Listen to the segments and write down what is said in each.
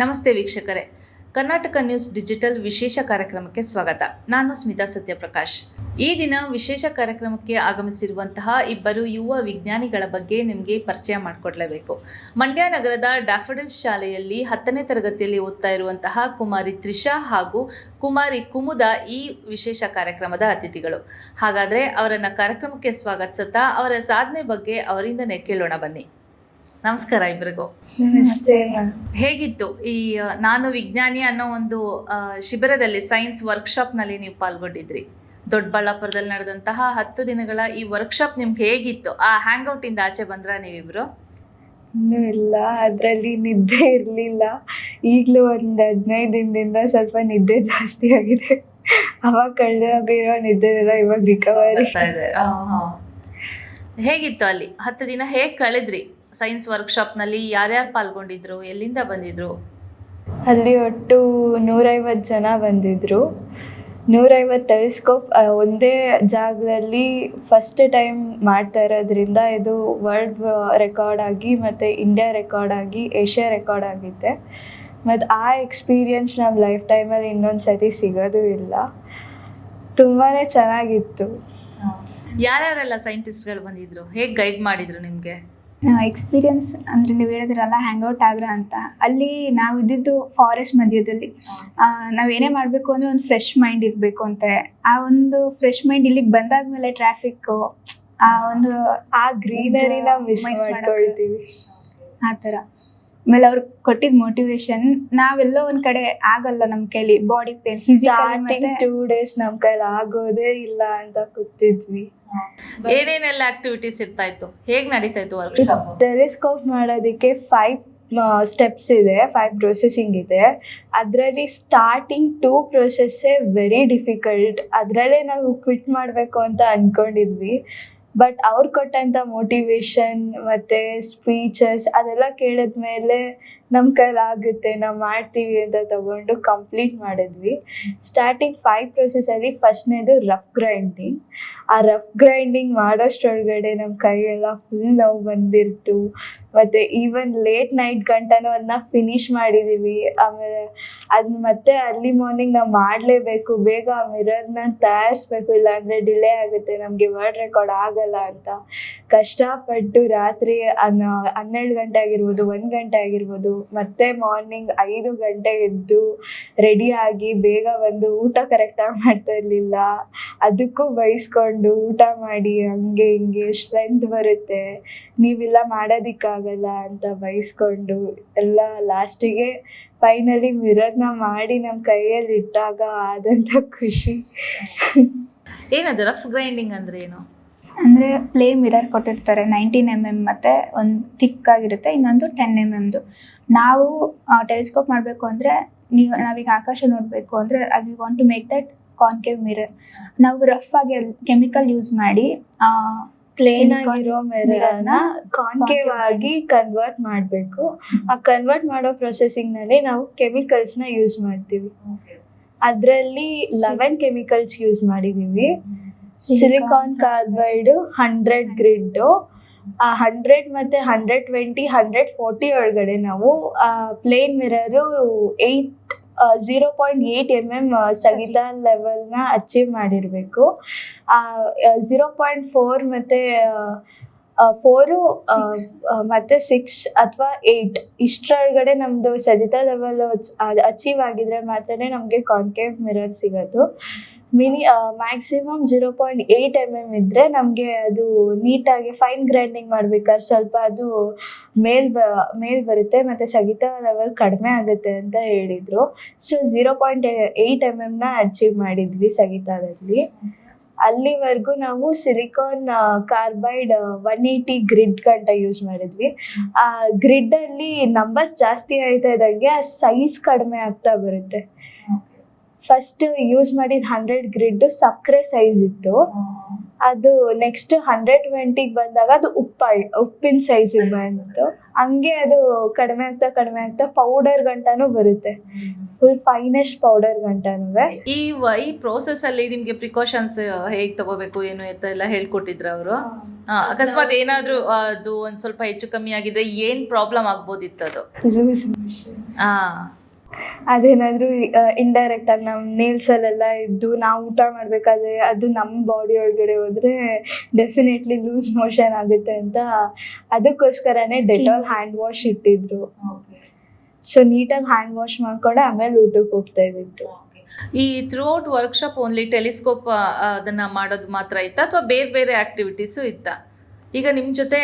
ನಮಸ್ತೆ ವೀಕ್ಷಕರೇ. Karnataka news digital ವಿಶೇಷ ಕಾರ್ಯಕ್ರಮಕ್ಕೆ ಸ್ವಾಗತ. ನಾನು ಸ್ಮಿತಾ ಸತ್ಯಪ್ರಕಾಶ್. ಈ ದಿನ ವಿಶೇಷ ಕಾರ್ಯಕ್ರಮಕ್ಕೆ ಆಗಮಿಸಿರುವಂತಹ ಇಬ್ಬರು ಯುವ ವಿಜ್ಞಾನಿಗಳ ಬಗ್ಗೆ ನಿಮಗೆ ಪರಿಚಯ ಮಾಡಿಕೊಡ್ಲೇಬೇಕು. ಮಂಡ್ಯ ನಗರದ ಡ್ಯಾಫಡಿಲ್ಸ್ ಶಾಲೆಯಲ್ಲಿ ಹತ್ತನೇ ತರಗತಿಯಲ್ಲಿ ಓದ್ತಾ ಇರುವಂತಹ ಕುಮಾರಿ ತ್ರಿಷಾ ಹಾಗೂ ಕುಮಾರಿ ಕುಮುದ ಈ ವಿಶೇಷ ಕಾರ್ಯಕ್ರಮದ ಅತಿಥಿಗಳು. ಹಾಗಾದರೆ ಅವರನ್ನು ಕಾರ್ಯಕ್ರಮಕ್ಕೆ ಸ್ವಾಗತಿಸುತ್ತಾ ಅವರ ಸಾಧನೆ ಬಗ್ಗೆ ಅವರಿಂದನೇ ಕೇಳೋಣ ಬನ್ನಿ. ನಮಸ್ಕಾರ ಇಬ್ರಿಗೂ. ಹೇಗಿತ್ತು ಈ ನಾನು ವಿಜ್ಞಾನಿ ಅನ್ನೋ ಒಂದು ಶಿಬಿರದಲ್ಲಿ ಸೈನ್ಸ್ ವರ್ಕ್ಶಾಪ್ನಲ್ಲಿ ನೀವು ಪಾಲ್ಗೊಂಡಿದ್ರಿ. ದೊಡ್ಡಬಳ್ಳಾಪುರದಲ್ಲಿ ನಡೆದಂತಹ ಹತ್ತು ದಿನಗಳ ಈ ವರ್ಕ್ಶಾಪ್ ನಿಮ್ಗೆ ಹೇಗಿತ್ತು? ಆ ಹ್ಯಾಂಗ್ ಇಂದ ಆಚೆ ಬಂದ್ರ ನೀವಿಬ್ರು? ಇನ್ನೂ ಇಲ್ಲ ಅದರಲ್ಲಿ ನಿದ್ದೆ ಇರಲಿಲ್ಲ. ಈಗಲೂ ಒಂದು ಹದಿನೈದು ದಿನದಿಂದ ಸ್ವಲ್ಪ ನಿದ್ದೆ ಜಾಸ್ತಿ ಆಗಿದೆ. ಅವಾಗ ಕಳೆದೋಗಿರೋ ನಿದ್ದೆ ಎಲ್ಲ ಇವಾಗ ರಿಕವರಿ ಹೇಗಿತ್ತು ಅಲ್ಲಿ? ಹತ್ತು ದಿನ ಹೇಗ್ ಕಳೆದ್ರಿ? ಸೈನ್ಸ್ ವರ್ಕ್ಶಾಪ್ನಲ್ಲಿ ಯಾರ್ಯಾರು ಪಾಲ್ಗೊಂಡಿದ್ರು ಎಲ್ಲಿಂದ ಬಂದಿದ್ರು? ಅಲ್ಲಿ ಒಟ್ಟು ನೂರೈವತ್ತು ಜನ ಬಂದಿದ್ರು. ನೂರೈವತ್ತು ಟೆಲಿಸ್ಕೋಪ್ ಒಂದೇ ಜಾಗದಲ್ಲಿ ಫಸ್ಟ್ ಟೈಮ್ ಮಾಡ್ತಾ ಇರೋದ್ರಿಂದ ಇದು ವರ್ಲ್ಡ್ ರೆಕಾರ್ಡ್ ಆಗಿ ಮತ್ತು ಇಂಡಿಯಾ ರೆಕಾರ್ಡ್ ಆಗಿ ಏಷ್ಯಾ ರೆಕಾರ್ಡ್ ಆಗಿದೆ ಮತ್ತು ಆ ಎಕ್ಸ್ಪೀರಿಯನ್ಸ್ ನಮ್ಮ ಲೈಫ್ ಟೈಮಲ್ಲಿ ಇನ್ನೊಂದು ಸತಿ ಸಿಗೋದು ಇಲ್ಲ. ತುಂಬಾ ಚೆನ್ನಾಗಿತ್ತು. ಯಾರ್ಯಾರೆಲ್ಲ ಸೈಂಟಿಸ್ಟ್ಗಳು ಬಂದಿದ್ರು? ಹೇಗೆ ಗೈಡ್ ಮಾಡಿದ್ರು ನಿಮ್ಗೆ? ಎಕ್ಸ್ಪೀರಿಯನ್ಸ್ ಅಂದ್ರೆ ನೀವು ಹೇಳಿದ್ರಲ್ಲ ಹ್ಯಾಂಗ್ಔಟ್ ಆದ್ರ ಅಂತ. ಅಲ್ಲಿ ನಾವು ಇದ್ದಿದ್ದು ಫಾರೆಸ್ಟ್ ಮಧ್ಯದಲ್ಲಿ. ಆ, ಏನೇ ಮಾಡಬೇಕು ಅಂದ್ರೆ ಒಂದು ಫ್ರೆಶ್ ಮೈಂಡ್ ಇರಬೇಕು ಅಂತ. ಆ ಒಂದು ಫ್ರೆಶ್ ಮೈಂಡ್ ಇಲ್ಲಿಗೆ ಬಂದಾದ್ಮೇಲೆ ಟ್ರಾಫಿಕ್ಕು ಆ ಒಂದು ಆ ಗ್ರೀನರಿನ ಮಿಸ್ ಮಾಡ್ಕೊಳ್ತೀವಿ. ಆ ಥರ. ಆಮೇಲೆ ಅವ್ರು ಕೊಟ್ಟಿದ್ ಮೋಟಿವೇಶನ್ ನಾವೆಲ್ಲೋ ಒಂದ್ ಕಡೆ ಆಗಲ್ಲ ನಮ್ ಕೈಲಿ body pain starting two days ನಮ್ ಕೈಲಿ ಆಗೋದೇ ಇಲ್ಲ ಅಂತ ಕೂತಿದ್ವಿ. ಏನೇನೆಲ್ಲ ಆಕ್ಟಿವಿಟೀಸ್ ಇರ್ತಾ ಇತ್ತು? ಹೇಗ್ ನಡೀತಾ ಇತ್ತು ವರ್ಕ್ಶಾಪ್ ಟೆಲಿಸ್ಕೋಪ್ ಮಾಡೋದಕ್ಕೆ ಫೈವ್ ಸ್ಟೆಪ್ಸ್ ಇದೆ ಫೈವ್ ಪ್ರೊಸೆಸಿಂಗ್ ಇದೆ. ಅದರಲ್ಲಿ ಸ್ಟಾರ್ಟಿಂಗ್ ಟೂ ಪ್ರೊಸೆಸ್ಸೇ ವೆರಿ ಡಿಫಿಕಲ್ಟ್ ಅದರಲ್ಲೇ ನಾವು ಕ್ವಿಟ್ ಮಾಡಬೇಕು ಅಂತ ಅಂದ್ಕೊಂಡಿದ್ವಿ ಬಟ್ ಅವ್ರು ಕೊಟ್ಟಂಥ ಮೋಟಿವೇಶನ್ ಮತ್ತೆ ಸ್ಪೀಚಸ್ ಅದೆಲ್ಲ ಕೇಳಿದ್ಮೇಲೆ ನಮ್ಮ ಕೈಲಾಗುತ್ತೆ ನಾವ್ ಮಾಡ್ತೀವಿ ಅಂತ ತಗೊಂಡು ಕಂಪ್ಲೀಟ್ ಮಾಡಿದ್ವಿ. ಸ್ಟಾರ್ಟಿಂಗ್ ಫೈವ್ ಫಸ್ಟ್ ಫಸ್ಟ್ನೇದು ರಫ್ ಗ್ರೈಂಡಿಂಗ್ ಆ ರಫ್ ಗ್ರೈಂಡಿಂಗ್ ಮಾಡೋಷ್ಟ್ರೊಳಗಡೆ ನಮ್ಮ ಎಲ್ಲ ಫುಲ್ ನೋವು ಬಂದಿರ್ತು. ಮತ್ತು ಈವನ್ ಲೇಟ್ ನೈಟ್ ಗಂಟನೂ ಅದನ್ನ ಫಿನಿಶ್ ಮಾಡಿದೀವಿ. ಆಮೇಲೆ ಅದನ್ನ ಮತ್ತೆ ಅರ್ಲಿ ಮಾರ್ನಿಂಗ್ ನಾವು ಮಾಡಲೇಬೇಕು. ಬೇಗ ಆ ಮಿರರ್ನ ತಯಾರಿಸ್ಬೇಕು. ಇಲ್ಲಾಂದ್ರೆ ಡಿಲೇ ಆಗುತ್ತೆ. ನಮಗೆ ವರ್ಡ್ ರೆಕಾರ್ಡ್ ಆಗಲ್ಲ ಅಂತ. ಕಷ್ಟಪಟ್ಟು ರಾತ್ರಿ ಹನ್ನೆರಡು ಗಂಟೆ ಆಗಿರ್ಬೋದು, ಒಂದು ಗಂಟೆ ಆಗಿರ್ಬೋದು, ಮತ್ತೆ ಮಾರ್ನಿಂಗ್ ಐದು ಗಂಟೆ ಎದ್ದು ರೆಡಿ ಆಗಿ ಬೇಗ ಬಂದು ಊಟ ಕರೆಕ್ಟಾಗಿ ಮಾಡ್ತಾ ಇರಲಿಲ್ಲ. ಅದಕ್ಕೂ ಬೈಸ್ಕೊಂಡು ಊಟ ಮಾಡಿ, ಹಂಗೆ ಹಿಂಗೆ ಸ್ಟ್ರೆಂತ್ ಬರುತ್ತೆ. ನೀವೆಲ್ಲ ಮಾಡೋದಿಕ್ಕಾಗಲ್ಲ ಅಂತ ಬೈಸ್ಕೊಂಡು ಎಲ್ಲ ಲಾಸ್ಟಿಗೆ ಫೈನಲಿ ಮಿರರ್ನ ಮಾಡಿ ನಮ್ಮ ಕೈಯಲ್ಲಿ ಇಟ್ಟಾಗ ಆದಂಥ ಖುಷಿ. ಏನದು ರಫ್ ಗ್ರೈಂಡಿಂಗ್ ಅಂದ್ರೆ ಏನು? ಅಂದರೆ ಪ್ಲೇ ಮಿರರ್ ಕೊಟ್ಟಿರ್ತಾರೆ ನೈನ್ಟೀನ್ ಎಂ ಎಂ ಮತ್ತು ಒಂದು ಥಿಕ್ ಆಗಿರುತ್ತೆ ಇನ್ನೊಂದು ಟೆನ್ ಎಂ ಎಮ್ದು ನಾವು ಟೆಲಿಸ್ಕೋಪ್ ಮಾಡಬೇಕು ಅಂದರೆ ನೀವು ನಾವೀಗ ಆಕಾಶ ನೋಡಬೇಕು ಅಂದರೆ I we want to make that concave mirror ನಾವು ರಫ್ ಆಗಿ ಕೆಮಿಕಲ್ ಯೂಸ್ ಮಾಡಿ ಪ್ಲೇನ್ ಆಗಿರೋ ಮಿರರ್ನ ಕಾನ್ಕೇವ್ ಆಗಿ ಕನ್ವರ್ಟ್ ಮಾಡಬೇಕು. ಆ ಕನ್ವರ್ಟ್ ಮಾಡೋ ಪ್ರೊಸೆಸಿಂಗ್ನಲ್ಲಿ ನಾವು ಕೆಮಿಕಲ್ಸ್ನ ಯೂಸ್ ಮಾಡ್ತೀವಿ. ಅದರಲ್ಲಿ ಲೆವೆನ್ ಕೆಮಿಕಲ್ಸ್ ಯೂಸ್ ಮಾಡಿದೀವಿ. ಸಿಲಿಕಾನ್ ಕಾರ್ಬೈಡ್ ಹಂಡ್ರೆಡ್ ಗ್ರಿಡ್ ಆ ಹಂಡ್ರೆಡ್ ಮತ್ತೆ ಹಂಡ್ರೆಡ್ ಟ್ವೆಂಟಿ ಹಂಡ್ರೆಡ್ ಫೋರ್ಟಿ ಒಳಗಡೆ ನಾವು plane mirror eight zero point eight M M ಸಗಿತ ಲೆವೆಲ್ನ ಅಚೀವ್ ಮಾಡಿರಬೇಕು. ಝೀರೋ ಪಾಯಿಂಟ್ ಫೋರ್ ಮತ್ತೆ ಫೋರು ಮತ್ತೆ ಸಿಕ್ಸ್ ಅಥವಾ ಏಯ್ಟ್ ಇಷ್ಟರೊಳಗಡೆ ನಮ್ದು ಸಜಿತ ಲೆವೆಲ್ ಅಚೀವ್ ಆಗಿದ್ರೆ ಮಾತ್ರನೇ ನಮಗೆ ಕಾನ್ಕೇವ್ ಮಿರರ್ ಸಿಗೋದು. Mini maximum zero point eight M M ಇದ್ದರೆ ನಮಗೆ ಅದು ನೀಟಾಗಿ ಫೈನ್ ಗ್ರೈಂಡಿಂಗ್ ಮಾಡ್ಬೇಕಾದ್ರೆ ಸ್ವಲ್ಪ ಅದು ಮೇಲ್ ಬ, ಮೇಲ್ ಬರುತ್ತೆ, ಮತ್ತು ಸಗಿತ ಲೆವೆಲ್ ಕಡಿಮೆ ಆಗುತ್ತೆ ಅಂತ ಹೇಳಿದರು. So zero point eight M ಎಮ್ನ achieve ಮಾಡಿದ್ವಿ ಸಗಿತದಲ್ಲಿ ಅಲ್ಲಿವರೆಗೂ ನಾವು silicon carbide one eighty grid ಗಂಟ ಯೂಸ್ ಮಾಡಿದ್ವಿ. ಆ ಗ್ರಿಡ್ ಅಲ್ಲಿ ನಂಬರ್ಸ್ ಜಾಸ್ತಿ ಆಯ್ತಾ ಇದ್ದಂಗೆ ಸೈಜ್ ಕಡಿಮೆ ಆಗ್ತಾ ಬರುತ್ತೆ. ಫಸ್ಟ್ ಯೂಸ್ ಮಾಡಿದ ಹಂಡ್ರೆಡ್ ಗ್ರಿಡ್ ಸಕ್ಕರೆ ಸೈಜ್ ಇತ್ತು. ಅದು ನೆಕ್ಸ್ಟ್ ಹಂಡ್ರೆಡ್ ಟ್ವೆಂಟಿಗೆ ಬಂದಾಗ ಅದು ಉಪ್ಪ ಉಪ್ಪಿನ ಸೈಜಿಗೆ ಬಂತು. ಹಂಗೆ ಅದು ಕಡಿಮೆ ಆಗ್ತಾ ಕಡಿಮೆ ಆಗ್ತಾ ಪೌಡರ್ ಗಂಟನೂ ಬರುತ್ತೆ. ಫುಲ್ ಫೈನೆಸ್ಟ್ ಪೌಡರ್ ಗಂಟನೂ ಈ ವ- ಈ ಪ್ರೋಸೆಸ್ ಅಲ್ಲಿ ನಿಮ್ಗೆ ಪ್ರಿಕಾಷನ್ಸ್ ಹೇಗೆ ತಗೋಬೇಕು ಏನು ಅಂತ ಎಲ್ಲ ಹೇಳ್ಕೊಟ್ಟಿದ್ರು ಅವರು? ಅಕಸ್ಮಾತ್ ಏನಾದ್ರೂ ಅದು ಒಂದ್ ಸ್ವಲ್ಪ ಹೆಚ್ಚು ಕಮ್ಮಿ ಆಗಿದ್ರೆ ಏನ್ ಪ್ರಾಬ್ಲಮ್ ಆಗ್ಬೋದಿತ್ತು ಅದು? ಅದೇನಾದ್ರೂ ಇಂಡೈರೆಕ್ಟ್ ಆಗಿ ನಾವು ನೇಲ್ಸ್ ಅಲ್ಲೆಲ್ಲ ಇದ್ದು ನಾವು ಊಟ ಮಾಡಬೇಕಾದ್ರೆ ಅದು ನಮ್ಮ ಬಾಡಿ ಒಳಗಡೆ ಹೋದ್ರೆ ಡೆಫಿನೆಟ್ಲಿ ಲೂಸ್ ಮೋಷನ್ ಆಗುತ್ತೆ ಅಂತ ಅದಕ್ಕೋಸ್ಕರನೇ ಡೆಟಾಲ್ ಹ್ಯಾಂಡ್ ವಾಶ್ ಇಟ್ಟಿದ್ರು. ಸೊ ನೀಟಾಗಿ ಹ್ಯಾಂಡ್ ವಾಶ್ ಮಾಡ್ಕೊಂಡು ಆಮೇಲೆ ಊಟಕ್ಕೆ ಹೋಗ್ತಾ ಇದ್ದಿತ್ತು ಈ throughout workshop only telescope ಅದನ್ನ ಮಾಡೋದು ಮಾತ್ರ ಇತ್ತಾ? ಅಥವಾ ಬೇರೆ ಬೇರೆ ಆಕ್ಟಿವಿಟೀಸು ಇತ್ತಾ? ಈಗ ನಿಮ್ಮ ಜೊತೆ